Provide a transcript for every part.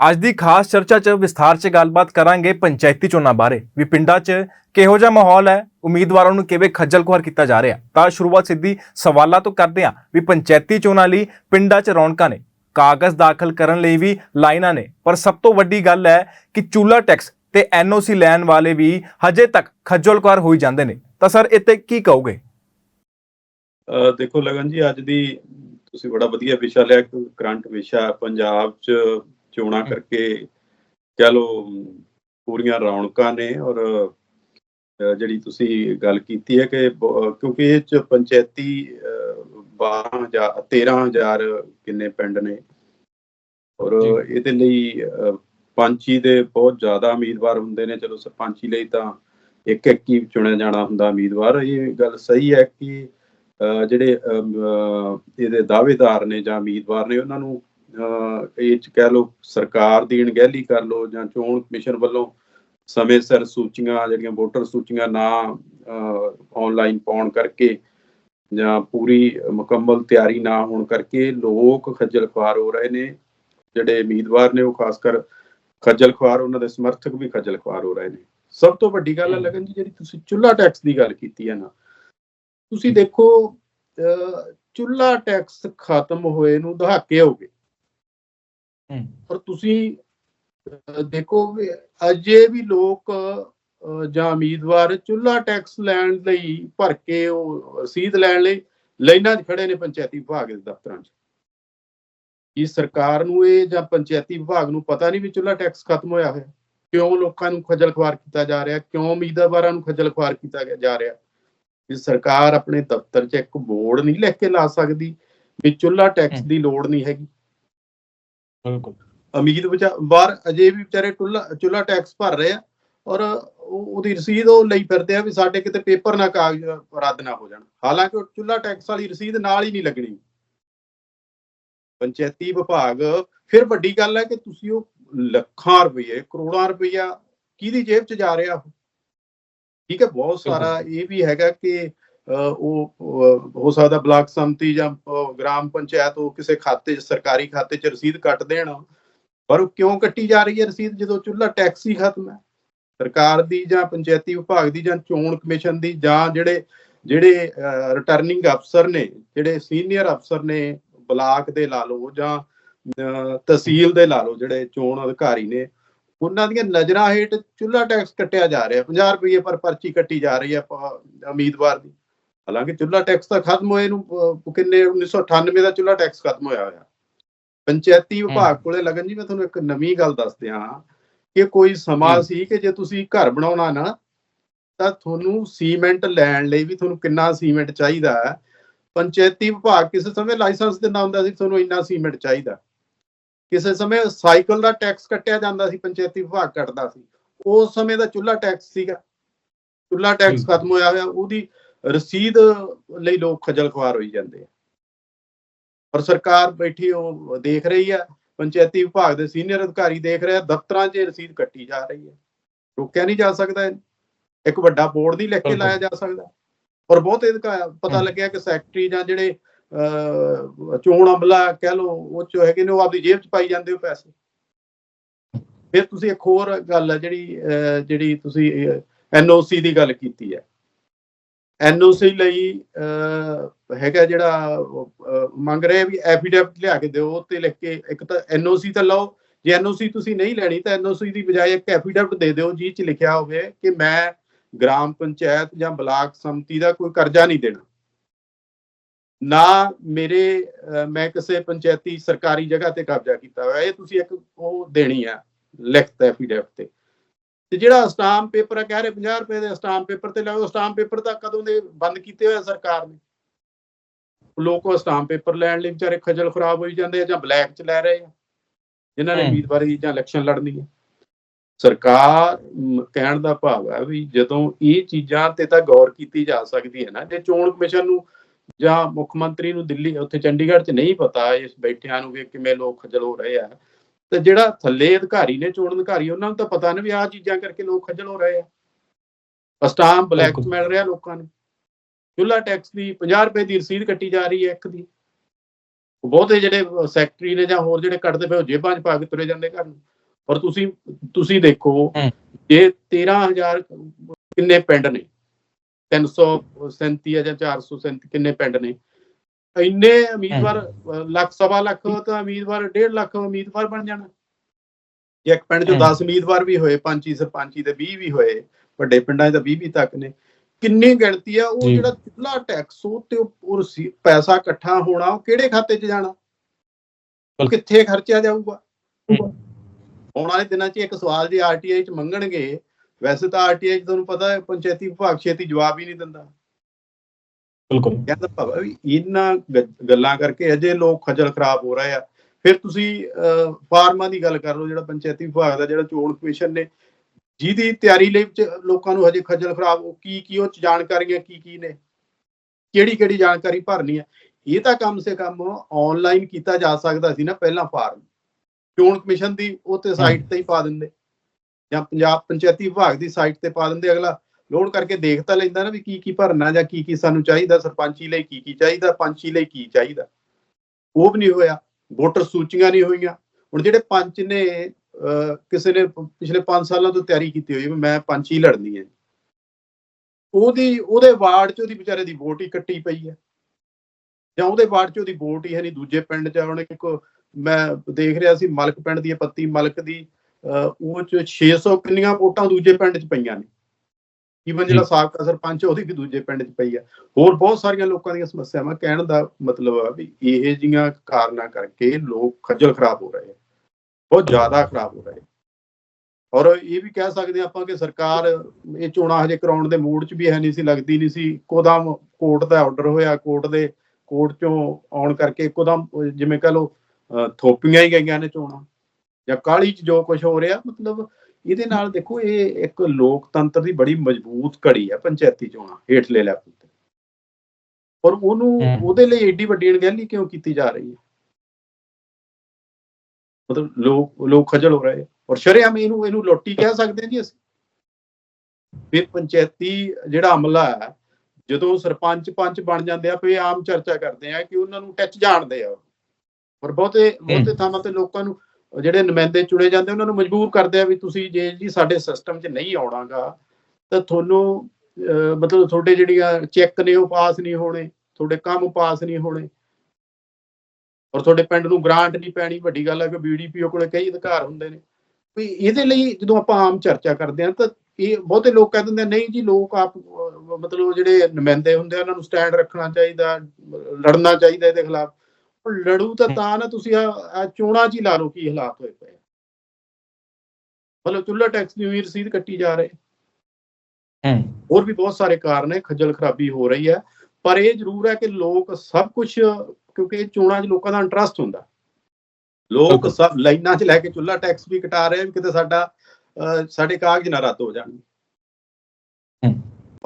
ਅੱਜ ਦੀ ਖਾਸ ਚਰਚਾ 'ਚ ਵਿਸਥਾਰ 'ਚ ਗੱਲਬਾਤ ਕਰਾਂਗੇ ਪੰਚਾਇਤੀ ਚੋਣਾਂ ਬਾਰੇ। ਵੀ ਪਿੰਡਾਂ 'ਚ ਕਿਹੋ ਜਿਹਾ ਮਾਹੌਲ ਹੈ, ਉਮੀਦਵਾਰਾਂ ਨੂੰ ਕਿਵੇਂ ਖੱਜਲ ਖੁਆਰ ਕੀਤਾ ਜਾ ਰਿਹਾ। ਤਾਂ ਸ਼ੁਰੂਆਤ ਸਿੱਧੀ ਸਵਾਲਾਂ ਤੋਂ ਕਰਦੇ ਹਾਂ ਵੀ ਪੰਚਾਇਤੀ ਚੋਣਾਂ ਲਈ ਪਿੰਡਾਂ 'ਚ ਰੌਣਕਾਂ ਨੇ। ਕਾਗਜ਼ ਦਾਖਲ ਕਰਨ ਲਈ ਵੀ ਲਾਈਨਾਂ ਨੇ। ਪਰ ਸਭ ਤੋਂ ਵੱਡੀ ਗੱਲ ਹੈ ਕਿ ਚੂਲਾ ਟੈਕਸ ਤੇ ਐਨਓਸੀ ਲੈਣ ਵਾਲੇ ਵੀ ਹਜੇ ਤੱਕ ਖੱਜਲ ਖੁਆਰ ਹੋਈ ਜਾਂਦੇ ਨੇ। ਤਾਂ ਸਰ, ਇੱਥੇ ਕੀ ਕਹੋਗੇ? ਦੇਖੋ ਲਗਨ ਜੀ, ਅੱਜ ਦੀ ਤੁਸੀਂ ਬੜਾ ਵਧੀਆ ਵਿਸ਼ਾ ਲਿਆ ਕਰੰਟ ਵਿਸ਼ਾ, ਪੰਜਾਬ 'ਚ ਚੋਣਾਂ। ਕਰਕੇ ਕਹ ਲੋ ਪੂਰੀਆਂ ਰੌਣਕਾਂ ਨੇ ਔਰ ਜਿਹੜੀ ਤੁਸੀਂ ਗੱਲ ਕੀਤੀ ਹੈ ਕਿ ਕਿਉਂਕਿ ਇਹ 'ਚ ਪੰਚਾਇਤੀ ਅਹ, 12000 13000 ਕਿੰਨੇ ਪਿੰਡ ਨੇ ਔਰ ਜੀ। ਇਹਦੇ ਲਈ ਪੰਚੀ ਦੇ ਬਹੁਤ ਜ਼ਿਆਦਾ ਉਮੀਦਵਾਰ ਹੁੰਦੇ ਨੇ ਚਲੋ ਸਰਪੰਚੀ ਲਈ ਤਾਂ ਇੱਕ ਇੱਕ ਹੀ ਚੁਣਿਆ ਜਾਣਾ ਹੁੰਦਾ ਉਮੀਦਵਾਰ ਇਹ ਗੱਲ ਸਹੀ ਹੈ ਕਿ ਜਿਹੜੇ ਇਹਦੇ ਦਾਅਵੇਦਾਰ ਨੇ ਜਾਂ ਉਮੀਦਵਾਰ ਨੇ ਉਹਨਾਂ ਨੂੰ ਇਹ ਚ ਕਹਿ ਲੋ ਸਰਕਾਰ ਦੀ ਅਣਗਹਿਲੀ ਕਰ ਲਓ ਜਾਂ ਚੋਣ ਕਮਿਸ਼ਨ ਵੱਲੋਂ ਸਮੇਂ ਸਿਰ ਸੂਚੀਆਂ ਜਿਹੜੀਆਂ ਵੋਟਰ ਸੂਚੀਆਂ ਨਾ ਆਨਲਾਈਨ ਪਾਉਣ ਕਰਕੇ ਜਾਂ ਪੂਰੀ ਮੁਕੰਮਲ ਤਿਆਰੀ ਨਾ ਹੋਣ ਕਰਕੇ ਲੋਕ ਖੱਜਲ ਖੁਆਰ ਹੋ ਰਹੇ ਨੇ। ਜਿਹੜੇ ਉਮੀਦਵਾਰ ਨੇ ਉਹ ਖਾਸ ਕਰ ਖੱਜਲ ਖੁਆਰ ਉਹਨਾਂ ਦੇ ਸਮਰਥਕ ਵੀ ਖੱਜਲ ਖੁਆਰ ਹੋ ਰਹੇ ਨੇ। ਸਭ ਤੋਂ ਵੱਡੀ ਗੱਲ ਹੈ ਲਗਨ ਜੀ ਜਿਹੜੀ ਤੁਸੀਂ ਚੁੱਲਾ ਟੈਕਸ ਦੀ ਗੱਲ ਕੀਤੀ ਹੈ ਨਾ। ਤੁਸੀਂ ਦੇਖੋ ਅਹ, ਚੁੱਲਾ ਟੈਕਸ ਖਤਮ ਹੋਏ ਨੂੰ ਦਹਾਕੇ ਹੋ ਗਏ। ਪਰ ਤੁਸੀਂ ਦੇਖੋ ਵੀ ਅਜੇ ਵੀ ਲੋਕ ਜਾਂ ਉਮੀਦਵਾਰ ਚੁੱਲਾ ਟੈਕਸ ਲੈਣ ਲਈ ਭਰ ਕੇ ਉਹ ਰਸੀਦ ਲੈਣ ਲਈ ਲਾਈਨਾਂ 'ਚ ਖੜੇ ਨੇ ਪੰਚਾਇਤੀ ਵਿਭਾਗ ਦੇ ਦਫ਼ਤਰਾਂ 'ਚ। ਕੀ ਸਰਕਾਰ ਨੂੰ ਇਹ ਜਾਂ ਪੰਚਾਇਤੀ ਵਿਭਾਗ ਨੂੰ ਪਤਾ ਨਹੀਂ ਵੀ ਚੁੱਲਾ ਟੈਕਸ ਖਤਮ ਹੋਇਆ ਹੋਇਆ? ਕਿਉਂ ਲੋਕਾਂ ਨੂੰ ਖੱਜਲ ਖੁਆਰ ਕੀਤਾ ਜਾ ਰਿਹਾ? ਕਿਉਂ ਉਮੀਦਵਾਰਾਂ ਨੂੰ ਖੱਜਲ ਖੁਆਰ ਕੀਤਾ ਜਾ ਰਿਹਾ? ਕਿ ਸਰਕਾਰ ਆਪਣੇ ਦਫ਼ਤਰ 'ਚ ਇੱਕ ਬੋਰਡ ਨਹੀਂ ਲਿਖ ਕੇ ਲਾ ਸਕਦੀ ਵੀ ਚੁੱਲਾ ਟੈਕਸ। ਦੀ ਲੋੜ ਨਹੀਂ ਹੈਗੀ। ਬਿਲਕੁਲ। ਵਿਚਾ ਬਾਹਰ ਅਜੇ ਵੀ ਵਿਚਾਰੇ ਟੁੱਲਾ ਚੁੱਲਾ ਟੈਕਸ ਭਰ ਰਹੇ ਆ ਔਰ ਉਹ- ਉਹਦੀ ਰਸੀਦ ਉਹ ਲਈ ਫਿਰਦੇ ਆ ਵੀ ਸਾਡੇ ਕਿਤੇ ਪੇਪਰ ਨਾ ਕਾਗਜ਼ ਰੱਦ ਨਾ ਹੋ ਜਾਣ। ਹਾਲਾਂਕਿ ਉਹ ਚੁੱਲਾ ਟੈਕਸ ਵਾਲੀ ਰਸੀਦ ਨਾਲ ਹੀ ਨਹੀਂ ਲੱਗਣੀ। ਪੰਚਾਇਤੀ ਵਿਭਾਗ ਫਿਰ ਵੱਡੀ ਗੱਲ ਹੈ ਕਿ ਤੁਸੀਂ ਉਹ ਲੱਖਾਂ ਰੁਪਏ ਕਰੋੜਾਂ ਰੁਪਈਆ ਕਿਹਦੀ ਜੇਬ 'ਚ ਜਾ ਰਿਹਾ ਠੀਕ ਹੈ ਬਹੁਤ ਸਾਰਾ ਇਹ ਵੀ ਹੈਗਾ ਕਿ ਉਹ ਹੋ ਸਕਦਾ ਬਲਾਕ ਸੰਮਤੀ ਜਾਂ ਗ੍ਰਾਮ ਪੰਚਾਇਤ ਉਹ ਕਿਸੇ ਖਾਤੇ 'ਚ, ਸਰਕਾਰੀ ਖਾਤੇ 'ਚ ਰਸੀਦ ਕੱਟ ਦੇਣ। ਪਰ ਉਹ ਕਿਉਂ ਕੱਟੀ ਜਾ ਰਹੀ ਹੈ ਰਸੀਦ? ਜਦੋਂ ਚੁੱਲਾ ਟੈਕਸ ਹੀ ਖਤਮ ਹੈ। ਸਰਕਾਰ ਦੀ ਜਾਂ ਪੰਚਾਇਤੀ ਵਿਭਾਗ ਦੀ ਜਾਂ ਚੋਣ ਕਮਿਸ਼ਨ ਦੀ ਜਾਂ ਜਿਹੜੇ ਜਿਹੜੇ ਰਿਟਰਨਿੰਗ ਅਫਸਰ ਨੇ, ਜਿਹੜੇ ਸੀਨੀਅਰ ਅਫਸਰ ਨੇ, ਬਲਾਕ ਦੇ ਲਾ ਲਓ ਜਾਂ ਤਹਿਸੀਲ ਦੇ ਲਾ ਲਓ, ਜਿਹੜੇ ਚੋਣ ਅਧਿਕਾਰੀ ਨੇ, ਉਹਨਾਂ ਦੀਆਂ ਨਜ਼ਰਾਂ ਹੇਠ ਚੁੱਲ੍ਹਾ ਟੈਕਸ ਕੱਟਿਆ ਜਾ ਰਿਹਾ। 50 ਰੁਪਏ ਪਰ ਪਰਚੀ ਕੱਟੀ ਜਾ ਰਹੀ ਹੈ ਉਮੀਦਵਾਰ ਦੀ। ਹਾਲਾਂਕਿ ਚੁੱਲਾ ਟੈਕਸ ਤਾਂ ਖਤਮ ਹੋਏ ਨੂੰ ਕਿੰਨੇ 1998 ਦਾ ਚੁੱਲਾ ਟੈਕਸ ਖਤਮ ਹੋਇਆ ਹੋਇਆ। ਪੰਚਾਇਤੀ ਵਿਭਾਗ ਕੋਲੇ ਲੱਗਣ ਜੀ ਮੈਂ ਤੁਹਾਨੂੰ ਇੱਕ ਨਵੀਂ ਗੱਲ ਦੱਸ ਦਿਆਂ ਕਿ ਕੋਈ ਸਮਾਂ। ਸੀ ਕਿ ਜੇ ਤੁਸੀਂ ਘਰ ਬਣਾਉਣਾ ਨਾ ਤਾਂ ਤੁਹਾਨੂੰ ਸੀਮੈਂਟ ਲੈਣ ਲਈ ਵੀ ਤੁਹਾਨੂੰ ਕਿੰਨਾ ਸੀਮੈਂਟ ਚਾਹੀਦਾ ਪੰਚਾਇਤੀ ਵਿਭਾਗ ਕਿਸੇ ਸਮੇਂ ਲਾਇਸੈਂਸ ਦਿੰਦਾ ਹੁੰਦਾ ਸੀ ਤੁਹਾਨੂੰ ਇੰਨਾ ਸੀਮੈਂਟ ਚਾਹੀਦਾ। ਕਿਸੇ ਸਮੇਂ ਸਾਈਕਲ ਦਾ ਟੈਕਸ ਕੱਟਿਆ ਜਾਂਦਾ ਸੀ ਪੰਚਾਇਤੀ ਵਿਭਾਗ ਕੱਟਦਾ ਸੀ। ਉਸ ਸਮੇਂ ਦਾ ਚੁੱਲਾ ਟੈਕਸ ਸੀਗਾ। ਚੁੱਲਾ ਟੈਕਸ। ਖਤਮ ਹੋਇਆ ਹੋਇਆ ਉਹਦੀ ਰਸੀਦ ਲਈ ਲੋਕ ਖੱਜਲ ਖੁਆਰ ਹੋਈ ਜਾਂਦੇ ਆ ਪਰ ਸਰਕਾਰ ਬੈਠੀ ਉਹ ਦੇਖ ਰਹੀ ਆ ਪੰਚਾਇਤੀ ਵਿਭਾਗ ਦੇ ਸੀਨੀਅਰ ਅਧਿਕਾਰੀ ਦੇਖ ਰਹੇ ਦਫ਼ਤਰਾਂ 'ਚ ਰਸੀਦ ਕੱਟੀ ਜਾ ਰਹੀ ਹੈ ਰੋਕਿਆ ਨਹੀਂ ਜਾ ਸਕਦਾ। ਇੱਕ ਵੱਡਾ ਬੋਰਡ ਨਹੀਂ ਲਿਖ ਕੇ। ਲਾਇਆ ਜਾ ਸਕਦਾ ਔਰ ਬਹੁਤ ਇਹਦਾ ਪਤਾ। ਲੱਗਿਆ ਕਿ ਸੈਕਟਰੀ ਜਾਂ ਜਿਹੜੇ ਚੋਣ ਅਮਲਾ ਕਹਿ ਲਓ ਉਹ ਚ ਹੈਗੇ ਨੇ ਉਹ ਆਪਦੀ ਜੇਬ 'ਚ ਪਾਈ ਜਾਂਦੇ ਹੋ ਪੈਸੇ ਫਿਰ ਤੁਸੀਂ ਇੱਕ ਹੋਰ ਗੱਲ ਹੈ ਜਿਹੜੀ ਜਿਹੜੀ ਤੁਸੀਂ ਐਨਓਸੀ ਦੀ ਗੱਲ ਕੀਤੀ ਹੈ ਐਨਓਸੀ ਲਈ ਹੈਗਾ ਜਿਹੜਾ ਮੰਗ ਰਹੇ ਵੀ ਐਫੀਡੈਵਿਟ ਲਿਆ ਕੇ ਦਿਓ ਤੇ ਲਿਖ ਕੇ ਇੱਕ ਤਾਂ ਐਨਓਸੀ ਤਾਂ ਲਓ। ਜੇ ਐਨਓਸੀ ਤੁਸੀਂ ਨਹੀਂ ਲੈਣੀ, ਤਾਂ ਐਨਓਸੀ ਦੀ ਬਜਾਏ ਇੱਕ ਐਫੀਡੈਵਿਟ ਦੇ ਦਿਓ ਜਿਹ ਚ ਲਿਖਿਆ ਹੋਵੇ ਕਿ ਮੈਂ ਗ੍ਰਾਮ ਪੰਚਾਇਤ ਜਾਂ ਬਲਾਕ ਸੰਮਤੀ ਦਾ ਕੋਈ ਕਰਜ਼ਾ ਨਹੀਂ ਦੇਣਾ। ਨਾ ਮੇਰੇ ਮੈਂ ਕਿਸੇ ਪੰਚਾਇਤੀ ਸਰਕਾਰੀ ਜਗ੍ਹਾ ਤੇ ਕਬਜ਼ਾ ਕੀਤਾ ਹੋਇਆ, ਇਹ ਤੁਸੀਂ ਇੱਕ ਉਹ ਦੇਣੀ ਆ, ਲਿਖਤ ਐਫੀਡੈਵਿਟ ਤੇ। ਤੇ ਜਿਹੜਾ ਸਟਾਂਪ ਪੇਪਰ ਆ ਕਹਿ ਰਹੇ 50 ਰੁਪਏ ਦੇ ਸਟਾਂਪ ਪੇਪਰ ਤੇ ਲਾਓ ਸਟਾਂਪ ਪੇਪਰ ਤਾਂ ਕਦੋਂ ਦੇ ਬੰਦ ਕੀਤੇ ਹੋਏ ਆ ਸਰਕਾਰ ਨੇ ਲੋਕ ਉਹ ਸਟਾਂਪ ਪੇਪਰ ਲੈਣ ਲਈ ਵਿਚਾਰੇ ਖੱਜਲ ਖਰਾਬ ਹੋਈ ਜਾਂਦੇ ਆ ਜਾਂ ਬਲੈਕ ਚ ਲੈ ਰਹੇ ਆ ਜਿਨ੍ਹਾਂ ਨੇ। ਉਮੀਦਵਾਰੀ ਜਾਂ ਇਲੈਕਸ਼ਨ ਲੜਨੀ ਹੈ ਸਰਕਾਰ ਕਹਿਣ ਦਾ ਭਾਵ ਹੈ ਵੀ ਜਦੋਂ ਇਹ ਚੀਜ਼ਾਂ ਤੇ ਤਾਂ ਗੌਰ ਕੀਤੀ ਜਾ ਸਕਦੀ ਹੈ ਨਾ ਜੇ ਚੋਣ ਕਮਿਸ਼ਨ ਨੂੰ ਜਾਂ ਮੁੱਖ ਮੰਤਰੀ ਨੂੰ ਦਿੱਲੀ ਉੱਥੇ ਚੰਡੀਗੜ੍ਹ 'ਚ ਨਹੀਂ ਪਤਾ ਇਸ ਬੈਠਿਆਂ ਨੂੰ ਵੀ ਕਿਵੇਂ ਲੋਕ ਖੱਜਲ ਹੋ ਰਹੇ ਆ ਤੇ ਜਿਹੜਾ ਥੱਲੇ ਅਧਿਕਾਰੀ ਨੇ ਚੋਣ ਅਧਿਕਾਰੀ ਉਹਨਾਂ ਨੂੰ ਤਾਂ ਪਤਾ ਨਹੀਂ ਵੀ ਆਹ ਚੀਜ਼ਾਂ ਕਰਕੇ ਲੋਕ ਖੱਜਲ ਹੋ ਰਹੇ ਆ। ਸਟਾਂਪ ਬਲੈਕ 'ਚ ਬਿਲਕੁਲ। ਮਿਲ ਰਿਹਾ ਲੋਕਾਂ ਨੂੰ। ਚੁੱਲਾ ਟੈਕਸ ਦੀ 50 ਰੁਪਏ ਦੀ ਰਸੀਦ ਕੱਟੀ ਜਾ ਰਹੀ ਹੈ ਇੱਕ ਦੀ। ਬਹੁਤੇ ਜਿਹੜੇ ਸੈਕਟਰੀ ਨੇ ਜਾਂ ਹੋਰ ਜਿਹੜੇ ਕੱਢਦੇ ਪਏ ਉਹ ਜੇਬਾਂ 'ਚ ਪਾ ਕੇ ਤੁਰੇ ਜਾਂਦੇ ਘਰ ਨੂੰ। ਔਰ ਤੁਸੀਂ ਤੁਸੀਂ ਦੇਖੋ। ਇਹ 13000 ਕਿੰਨੇ ਪਿੰਡ ਨੇ? 337 ਜਾਂ 437 ਕਿੰਨੇ ਪਿੰਡ ਨੇ? ਇੰਨੇ ਉਮੀਦਵਾਰ ਲੱਖ ਸਵਾ ਲੱਖ ਤਾਂ ਉਮੀਦਵਾਰ 1.5 ਲੱਖ ਉਮੀਦਵਾਰ ਬਣ ਜਾਣਾ। ਜੇ ਇੱਕ ਪਿੰਡ 'ਚੋਂ ਹਮ। 10 ਉਮੀਦਵਾਰ ਵੀ ਹੋਏ ਪੰਚੀ ਸਰਪੰਚੀ ਦੇ 20 ਵੀ ਹੋਏ ਵੱਡੇ ਪਿੰਡਾਂ 'ਚ ਤਾਂ 20 ਵੀ ਤੱਕ ਨੇ ਕਿੰਨੀ ਗਿਣਤੀ ਆ ਉਹ। ਜਿਹੜਾ ਚੁੱਲਾ ਟੈਕਸ ਉਹ ਤੇ ਉਹ ਪੈਸਾ ਇਕੱਠਾ ਹੋਣਾ ਉਹ ਕਿਹੜੇ ਖਾਤੇ 'ਚ ਜਾਣਾ? ਕਿੱਥੇ ਖਰਚਿਆ ਜਾਊਗਾ? ਆਉਣ ਵਾਲੇ ਦਿਨਾਂ 'ਚ ਇੱਕ ਸਵਾਲ ਜੇ ਆਰਟੀਆਈ 'ਚ ਮੰਗਣਗੇ ਵੈਸੇ ਤਾਂ ਆਰਟੀਆਈ 'ਚ ਤੁਹਾਨੂੰ ਪਤਾ ਹੈ ਪੰਚਾਇਤੀ ਵਿਭਾਗ ਛੇਤੀ ਜਵਾਬ ਹੀ ਨਹੀਂ ਦਿੰਦਾ। ਬਿਲਕੁਲ। ਕਹਿੰਦਾ ਭਾਵਾ ਵੀ ਇਹਨਾਂ ਗੱਲਾਂ ਕਰਕੇ ਅਜੇ ਲੋਕ ਖੱਜਲ ਖਰਾਬ ਹੋ ਰਹੇ ਆ। ਫਿਰ ਤੁਸੀਂ ਫਾਰਮਾਂ ਦੀ ਗੱਲ ਕਰ ਲਓ ਜਿਹੜਾ ਪੰਚਾਇਤੀ ਵਿਭਾਗ ਦਾ ਜਿਹੜਾ ਚੋਣ ਕਮਿਸ਼ਨ ਨੇ ਜਿਹਦੀ ਤਿਆਰੀ ਲਈ ਲੋਕਾਂ ਨੂੰ ਹਜੇ ਖੱਜਲ ਖਰਾਬ ਉਹ ਕੀ ਕੀ ਉਹ ਜਾਣਕਾਰੀਆਂ ਕੀ ਕੀ ਨੇ? ਕਿਹੜੀ ਕਿਹੜੀ ਜਾਣਕਾਰੀ ਭਰਨੀ ਹੈ ਇਹ ਤਾਂ ਕਮ ਸੇ ਕਮ ਆਨਲਾਈਨ ਕੀਤਾ ਜਾ ਸਕਦਾ ਸੀ ਨਾ ਪਹਿਲਾਂ ਫਾਰਮ। ਚੋਣ ਕਮਿਸ਼ਨ ਦੀ ਉਹ ਤੇ ਸਾਈਟ ਤੇ ਹੀ ਪਾ ਦਿੰਦੇ। ਜਾਂ ਪੰਜਾਬ ਪੰਚਾਇਤੀ ਵਿਭਾਗ ਦੀ ਸਾਈਟ ਤੇ ਪਾ ਦਿੰਦੇ ਅਗਲਾ। ਲੋਡ ਕਰਕੇ ਦੇਖ ਤਾਂ ਲੈਂਦਾ ਨਾ ਵੀ ਕੀ ਕੀ ਭਰਨਾ ਜਾਂ ਕੀ ਕੀ ਸਾਨੂੰ ਚਾਹੀਦਾ ਸਰਪੰਚੀ ਲਈ ਕੀ ਕੀ ਚਾਹੀਦਾ ਪੰਚੀ ਲਈ ਕੀ ਚਾਹੀਦਾ। ਉਹ ਵੀ ਨਹੀਂ ਹੋਇਆ ਵੋਟਰ ਸੂਚੀਆਂ ਨਹੀਂ ਹੋਈਆਂ। ਹੁਣ ਜਿਹੜੇ ਪੰਚ ਨੇ ਅਹ, ਕਿਸੇ ਨੇ ਪਿਛਲੇ 5 ਸਾਲਾਂ ਤੋਂ ਤਿਆਰੀ ਕੀਤੀ ਹੋਈ ਮੈਂ ਪੰਚੀ ਲੜਨੀ ਹੈ। ਉਹਦੀ ਉਹਦੇ ਵਾਰਡ 'ਚ ਉਹਦੀ ਵਿਚਾਰੇ ਦੀ ਵੋਟ ਹੀ ਕੱਟੀ ਪਈ ਹੈ। ਜਾਂ ਉਹਦੇ ਵਾਰਡ 'ਚ ਉਹਦੀ ਵੋਟ ਹੀ ਹੈ ਨਹੀਂ ਦੂਜੇ ਪਿੰਡ 'ਚ ਹੁਣ ਇੱਕ ਮੈਂ ਦੇਖ ਰਿਹਾ ਸੀ ਮਲਕ ਪਿੰਡ ਦੀ ਪੱਤੀ ਮਲਕ ਦੀ। ਅਹ, ਉਹ 'ਚ 600 ਕਿੰਨੀਆਂ ਵੋਟਾਂ ਦੂਜੇ ਪਿੰਡ 'ਚ ਪਈਆਂ ਨੇ। ਈਵਨ ਜਿਹੜਾ ਸਾਬਕਾ ਸਰਪੰਚ ਉਹਦੀ ਵੀ ਦੂਜੇ ਪਿੰਡ 'ਚ ਪਈ ਹੈ ਹੋਰ ਬਹੁਤ ਸਾਰੀਆਂ ਲੋਕਾਂ ਦੀਆਂ ਸਮੱਸਿਆਵਾਂ ਕਹਿਣ ਦਾ ਮਤਲਬ ਆ ਵੀ ਇਹ ਜੀਆਂ ਕਾਰਨਾਂ ਕਰਕੇ ਲੋਕ ਖੱਜਲ ਖਰਾਬ ਹੋ ਰਹੇ ਆ। ਬਹੁਤ ਜ਼ਿਆਦਾ ਖਰਾਬ ਹੋ ਰਹੇ ਆ। ਔਰ ਇਹ ਵੀ ਕਹਿ ਸਕਦੇ ਆਪਾਂ ਕਿ ਸਰਕਾਰ ਇਹ ਚੋਣਾਂ ਹਜੇ ਕਰਾਉਣ ਦੇ ਮੂਡ 'ਚ ਵੀ ਹੈ ਨਹੀਂ ਸੀ ਲੱਗਦੀ ਨਹੀਂ ਸੀ। ਇੱਕੋਦਮ ਕੋਰਟ ਦਾ ਆਰਡਰ ਹੋਇਆ ਕੋਰਟ ਦੇ ਕੋਰਟ 'ਚੋਂ ਆਉਣ ਕਰਕੇ ਇੱਕੋਦਮ ਜਿਵੇਂ ਕਹ ਅਹ ਥੋਪੀਆਂ ਹੀ ਗਈਆਂ ਨੇ ਚੋਣਾਂ। ਜਾਂ ਕਾਲੀ 'ਚ ਜੋ ਕੁਝ ਹੋ ਰਿਹਾ ਮਤਲਬ ਇਹਦੇ ਨਾਲ ਦੇਖੋ ਇਹ ਇੱਕ ਲੋਕਤੰਤਰ ਦੀ ਬੜੀ ਮਜ਼ਬੂਤ ਕੜੀ ਹੈ ਪੰਚਾਇਤੀ ਚੋਣਾਂ ਹੇਠਲੇ ਲੈਵਲ ਤੇ ਔਰ ਉਹਨੂੰ। ਉਹਦੇ ਲਈ ਏਡੀ ਵੱਡੀ ਅਣਗਹਿਲੀ ਕਿਉਂ ਕੀਤੀ ਜਾ ਰਹੀ ਹੈ? ਮਤਲਬ ਲੋਕ ਲੋਕ ਖਜਲ ਹੋ ਰਹੇ ਔਰ ਸ਼ਰੇਆਮ ਇਹਨੂੰ ਇਹਨੂੰ ਲੋਟੀ ਕਹਿ ਸਕਦੇ ਹਾਂ ਜੀ ਅਸੀਂ। ਫਿਰ ਪੰਚਾਇਤੀ ਜਿਹੜਾ ਅਮਲਾ ਹੈ ਜਦੋਂ ਸਰਪੰਚ ਪੰਚ ਬਣ ਜਾਂਦੇ ਆ ਫੇ ਆਮ ਚਰਚਾ ਕਰਦੇ ਆ ਕਿ ਉਹਨਾਂ ਨੂੰ ਟੱਚ ਜਾਣਦੇ ਆ ਪਰ ਬਹੁਤੇ ਬਹੁਤੇ ਥਾਵਾਂ ਤੇ ਲੋਕਾਂ ਨੂੰ ਜਿਹੜੇ ਨੁਮਾਇੰਦੇ ਚੁਣੇ ਜਾਂਦੇ, ਉਹਨਾਂ ਨੂੰ ਮਜਬੂਰ ਕਰਦੇ ਆ ਵੀ ਤੁਸੀਂ ਜੇ ਜੀ ਸਾਡੇ ਸਿਸਟਮ 'ਚ ਨਹੀਂ ਆਉਣਾਗਾ, ਤਾਂ ਤੁਹਾਨੂੰ ਮਤਲਬ ਤੁਹਾਡੇ ਜਿਹੜੀਆਂ ਚੈੱਕ ਨੇ ਉਹ ਪਾਸ ਨਹੀਂ ਹੋਣੇ, ਤੁਹਾਡੇ ਕੰਮ ਪਾਸ ਨਹੀਂ ਹੋਣੇ। ਔਰ ਤੁਹਾਡੇ ਪਿੰਡ ਨੂੰ ਗ੍ਰਾਂਟ ਨਹੀਂ ਪੈਣੀ, ਵੱਡੀ ਗੱਲ ਹੈ ਕਿ ਬੀਡੀਪੀਓ ਕੋਲੇ ਕਈ ਅਧਿਕਾਰ ਹੁੰਦੇ ਨੇ। ਵੀ ਇਹਦੇ ਲਈ ਜਦੋਂ ਆਪਾਂ ਆਮ ਚਰਚਾ ਕਰਦੇ ਹਾਂ ਤਾਂ ਇਹ ਬਹੁਤੇ ਲੋਕ ਕਹਿ ਦਿੰਦੇ ਨਹੀਂ ਜੀ ਲੋਕ ਆਪ ਮਤਲਬ ਜਿਹੜੇ ਨੁਮਾਇੰਦੇ ਹੁੰਦੇ ਆ, ਉਹਨਾਂ ਨੂੰ ਸਟੈਂਡ ਰੱਖਣਾ ਚਾਹੀਦਾ, ਲੜਨਾ ਚਾਹੀਦਾ ਇਹਦੇ ਖਿਲਾਫ। ਲੜੂ ਤਾਂ ਤਾਂ ਨਾ ਤੁਸੀਂ ਆ ਚੋਣਾਂ 'ਚ ਹੀ ਲਾ ਲਓ ਕੀ ਹਾਲਾਤ ਹੋਏ ਪਏ। ਮਤਲਬ ਚੁੱਲ੍ਹਾ ਟੈਕਸ ਦੀ ਵੀ ਰਸੀਦ ਕੱਟੀ ਜਾ ਰਹੀ ਹੂੰ ਹੋਰ ਵੀ ਬਹੁਤ ਸਾਰੇ ਕਾਰਨ ਹੈ ਖੱਜਲ ਖਰਾਬੀ ਹੋ ਰਹੀ ਹੈ ਪਰ ਇਹ ਜ਼ਰੂਰ ਹੈ ਕਿ ਲੋਕ ਸਭ ਕੁਝ ਕਿਉਂਕਿ ਇਹ ਚੋਣਾਂ 'ਚ ਲੋਕਾਂ ਦਾ ਇੰਟਰਸਟ ਹੁੰਦਾ ਲੋਕ। ਸਭ ਲਾਈਨਾਂ 'ਚ ਲੈ ਕੇ ਚੁੱਲ੍ਹਾ ਟੈਕਸ ਵੀ ਕਟਾ ਰਹੇ ਵੀ ਕਿਤੇ ਸਾਡਾ ਸਾਡੇ ਕਾਗਜ਼ ਨਾ ਰੱਦ ਹੋ ਜਾਣ।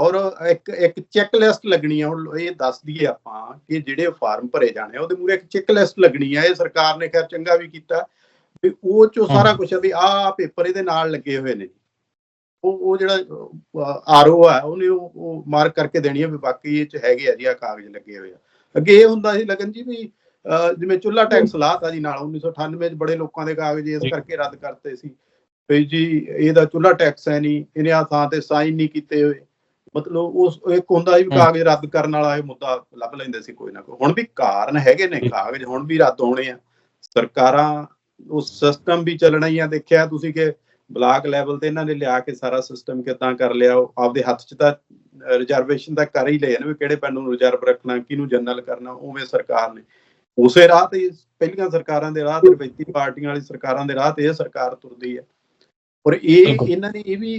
ਔਰ ਇੱਕ ਇੱਕ ਚੈੱਕ ਲਿਸਟ ਲੱਗਣੀ ਆ ਹੁਣ ਇਹ ਦੱਸ ਦਈਏ ਆਪਾਂ ਕਿ ਜਿਹੜੇ ਫਾਰਮ ਭਰੇ ਜਾਣੇ ਆ ਉਹਦੇ ਮੂਰੇ ਇੱਕ ਚੈੱਕ ਲਿਸਟ ਲੱਗਣੀ ਆ ਇਹ ਸਰਕਾਰ ਨੇ ਖੈਰ ਚੰਗਾ ਵੀ ਕੀਤਾ ਵੀ ਉਹ ਚੋਂ ਸਾਰਾ। ਕੁਝ ਵੀ ਆਹ ਪੇਪਰ ਇਹਦੇ ਨਾਲ ਲੱਗੇ ਹੋਏ ਨੇ ਉਹ ਉਹ ਜਿਹੜਾ ਆਰਓ ਆ ਉਹਨੇ ਉਹ ਮਾਰਕ ਕਰਕੇ ਦੇਣੀ ਹੈ ਵੀ ਬਾਕੀ ਇਹ ਚ ਹੈਗੇ ਆ ਜੀ ਆ ਕਾਗਜ਼ ਲੱਗੇ ਹੋਏ ਆ ਅੱਗੇ ਇਹ ਹੁੰਦਾ ਸੀ ਲਗਨ ਜੀ ਵੀ ਜਿਵੇਂ ਚੁੱਲਾ ਟੈਕਸ ਲਾਤਾ ਜੀ ਨਾਲ 1998 ਚ ਬੜੇ ਲੋਕਾਂ ਦੇ ਕਾਗਜ਼ ਇਸ। ਕਰਕੇ ਰੱਦ ਕਰਤੇ ਸੀ ਵੀ ਜੀ ਇਹਦਾ ਚੁੱਲਾ ਟੈਕਸ ਹੈ ਨਹੀਂ ਇਹਨੇ ਆ ਥਾਂ ਤੇ ਸਾਈਨ ਨਹੀਂ ਕੀਤੇ ਹੋਏ ਮਤਲਬ ਉਸ ਇੱਕ ਹੁੰਦਾ ਸੀ। ਕਾਗਜ਼ ਰੱਦ ਕਰਨ ਵਾਲਾ ਇਹ ਮੁੱਦਾ ਲੱਭ ਲੈਂਦੇ ਸੀ ਕੋਈ ਨਾ ਕੋਈ। ਹੁਣ ਵੀ ਕਾਰਨ ਹੈਗੇ ਨੇ। ਕਾਗਜ਼ ਹੁਣ ਵੀ ਰੱਦ ਹੋਣੇ ਆ। ਸਰਕਾਰਾਂ ਉਸ ਸਿਸਟਮ ਵੀ ਚੱਲਣਾ ਹੀ ਆ। ਦੇਖਿਆ ਤੁਸੀਂ ਕਿ ਬਲਾਕ ਲੈਵਲ ਤੇ ਇਹਨਾਂ ਨੇ ਲਿਆ ਕੇ ਸਾਰਾ ਸਿਸਟਮ ਕਿਦਾਂ ਕਰ ਲਿਆ। ਉਹ ਆਪਦੇ ਹੱਥ 'ਚ ਤਾਂ ਰਿਜ਼ਰਵੇਸ਼ਨ ਤਾਂ ਕਰ ਹੀ ਲਏ ਨੇ ਵੀ ਕਿਹੜੇ ਪਿੰਡ ਨੂੰ ਰਿਜ਼ਰਵ ਰੱਖਣਾ ਕਿਹਨੂੰ ਜਨਰਲ ਕਰਨਾ ਉਵੇਂ ਸਰਕਾਰ ਨੇ। ਉਸੇ ਰਾਹ ਤੇ ਪਹਿਲੀਆਂ ਸਰਕਾਰਾਂ ਦੇ ਰਾਹ ਤੇ ਰਵਾਇਤੀ ਪਾਰਟੀਆਂ ਵਾਲੀ ਸਰਕਾਰਾਂ ਦੇ ਰਾਹ ਤੇ ਇਹ ਸਰਕਾਰ ਤੁਰਦੀ ਹੈ ਔਰ ਇਹ। ਇਹਨਾਂ ਨੇ ਇਹ ਵੀ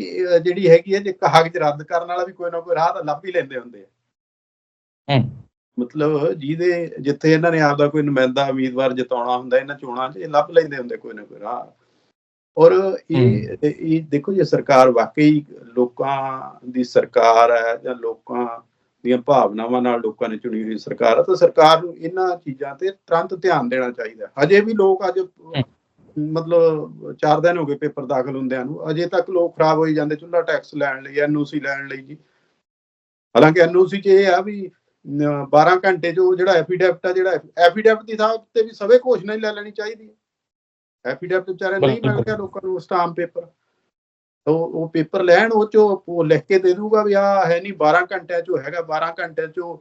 ਜਿਹੜੀ ਹੈਗੀ ਹੈ ਜੇ ਕਾਗਜ਼ ਰੱਦ ਕਰਨ ਵਾਲਾ ਵੀ ਕੋਈ ਨਾ ਕੋਈ ਰਾਹ ਤਾਂ ਲੱਭ ਹੀ ਲੈਂਦੇ ਹੁੰਦੇ ਆ। ਹੂੰ। ਮਤਲਬ ਜਿਹਦੇ ਜਿੱਥੇ ਇਹਨਾਂ ਨੇ ਆਪਦਾ ਕੋਈ ਨੁਮਾਇੰਦਾ ਉਮੀਦਵਾਰ ਜਿਤਾਉਣਾ ਹੁੰਦਾ ਇਹਨਾਂ ਚੋਣਾਂ 'ਚ ਇਹ ਲੱਭ ਲੈਂਦੇ ਹੁੰਦੇ ਕੋਈ ਨਾ ਕੋਈ ਰਾਹ। ਔਰ ਇਹ ਇਹ ਦੇਖੋ ਜੇ ਸਰਕਾਰ ਵਾਕਈ ਲੋਕਾਂ ਦੀ ਸਰਕਾਰ ਹੈ ਜਾਂ ਲੋਕਾਂ ਦੀਆਂ ਭਾਵਨਾਵਾਂ ਨਾਲ ਲੋਕਾਂ ਨੇ ਚੁਣੀ ਹੋਈ ਸਰਕਾਰ ਹੈ ਤਾਂ ਸਰਕਾਰ ਨੂੰ ਇਹਨਾਂ ਚੀਜ਼ਾਂ ਤੇ ਤੁਰੰਤ ਧਿਆਨ ਦੇਣਾ ਚਾਹੀਦਾ। ਹਜੇ ਵੀ ਲੋਕ ਅੱਜ ਮਤਲਬ 4 ਦਿਨ ਹੋ ਗਏ ਪੇਪਰ ਦਾਖਲ ਹੁੰਦਿਆਂ ਨੂੰ ਅਜੇ ਤੱਕ ਲੋਕ ਖਰਾਬ ਹੋਈ ਜਾਂਦੇ ਚੁੱਲਾ ਟੈਕਸ ਲੈਣ ਲਈ ਐਨਓਸੀ ਲੈਣ ਲਈ ਜੀ। ਹਾਲਾਂਕਿ ਐਨਓਸੀ 'ਚ ਇਹ ਆ ਵੀ ਅਹ 12 ਘੰਟੇ 'ਚ ਉਹ ਜਿਹੜਾ ਐਫੀਡੈਵਿਟ ਆ ਜਿਹੜਾ ਐਫੀਡੈਵਿਟ ਦੀ ਥਾਂ ਤੇ ਵੀ ਸਵੇ ਘੋਸ਼ਣਾ ਹੀ ਲੈ ਲੈਣੀ ਚਾਹੀਦੀ ਹੈ। ਐਫੀਡੈਵਿਟ ਵਿਚਾਰੇ ਨਹੀਂ ਮਿਲ। ਰਿਹਾ ਲੋਕਾਂ ਨੂੰ ਸਟਾਮ ਪੇਪਰ। ਉਹ ਉਹ ਪੇਪਰ ਲੈਣ ਉਹ ਚੋਂ ਉਹ ਲਿਖ ਕੇ ਦੇ ਦੂਗਾ ਵੀ ਆ ਹੈ ਨਹੀਂ 12 ਘੰਟਿਆਂ 'ਚੋਂ ਹੈਗਾ 12 ਘੰਟਿਆਂ 'ਚੋਂ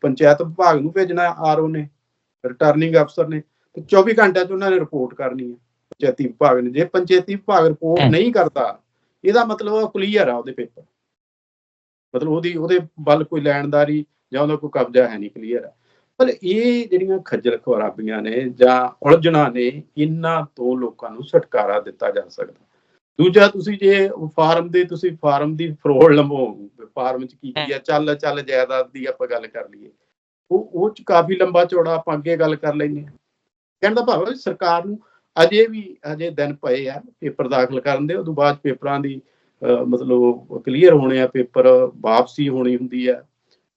ਪੰਚਾਇਤ ਵਿਭਾਗ ਨੂੰ ਭੇਜਣਾ ਆਰਓ ਨੇ ਰਿਟਰਨਿੰਗ ਅਫਸਰ ਨੇ। ਤੇ 24 ਘੰਟਿਆਂ 'ਚ ਉਹਨਾਂ ਨੇ ਰਿਪੋਰਟ ਕਰਨੀ ਹੈ ਪੰਚਾਇਤੀ ਵਿਭਾਗ ਨੇ। ਜੇ ਪੰਚਾਇਤੀ ਵਿਭਾਗ ਰਿਪੋਰਟ। ਨਹੀਂ ਕਰਦਾ ਇਹਦਾ ਮਤਲਬ ਉਹ ਕਲੀਅਰ ਆ ਉਹਦੇ ਪੇਪਰ ਮਤਲਬ ਉਹਦੀ ਉਹਦੇ ਵੱਲ ਕੋਈ ਲੈਣਦਾਰੀ ਜਾਂ ਉਹਦਾ ਕੋਈ ਕਬਜ਼ਾ ਹੈ ਨਹੀਂ ਕਲੀਅਰ ਆ। ਪਰ ਇਹ ਜਿਹੜੀਆਂ ਖੱਜਲ ਖੁਰਾਬੀਆਂ ਨੇ ਜਾਂ ਉਲਝਣਾਂ ਨੇ ਇਹਨਾਂ ਤੋਂ ਲੋਕਾਂ ਨੂੰ ਛੁਟਕਾਰਾ ਦਿੱਤਾ ਜਾ ਸਕਦਾ। ਦੂਜਾ ਤੁਸੀਂ ਜੇ ਫਾਰਮ ਦੇ ਤੁਸੀਂ ਫਾਰਮ ਦੀ ਫਰੋੜ ਲੰਬੋ ਫਾਰਮ ਚ ਕੀ ਕੀ ਆ ਚੱਲ ਚੱਲ ਜਾਇਦਾਦ ਦੀ ਆਪਾਂ ਗੱਲ ਕਰ ਲਈਏ। ਉਹ ਉਹ ਚ ਕਾਫੀ ਲੰਬਾ ਚੌੜਾ ਆਪਾਂ ਅੱਗੇ ਗੱਲ ਕਰ ਲੈਂਦੇ ਹਾਂ। ਕਹਿਣ ਦਾ ਭਾਵ ਹੈ ਸਰਕਾਰ ਨੂੰ ਅਜੇ ਵੀ ਅਜੇ ਦਿਨ ਪਏ ਆ ਪੇਪਰ ਦਾਖਲ ਕਰਨ ਦੇ, ਉਦੋਂ ਬਾਅਦ ਪੇਪਰਾਂ ਦੀ ਮਤਲਬ ਕਲੀਅਰ ਹੋਣੇ ਆ, ਪੇਪਰ ਵਾਪਸੀ ਹੋਣੀ ਹੁੰਦੀ ਆ,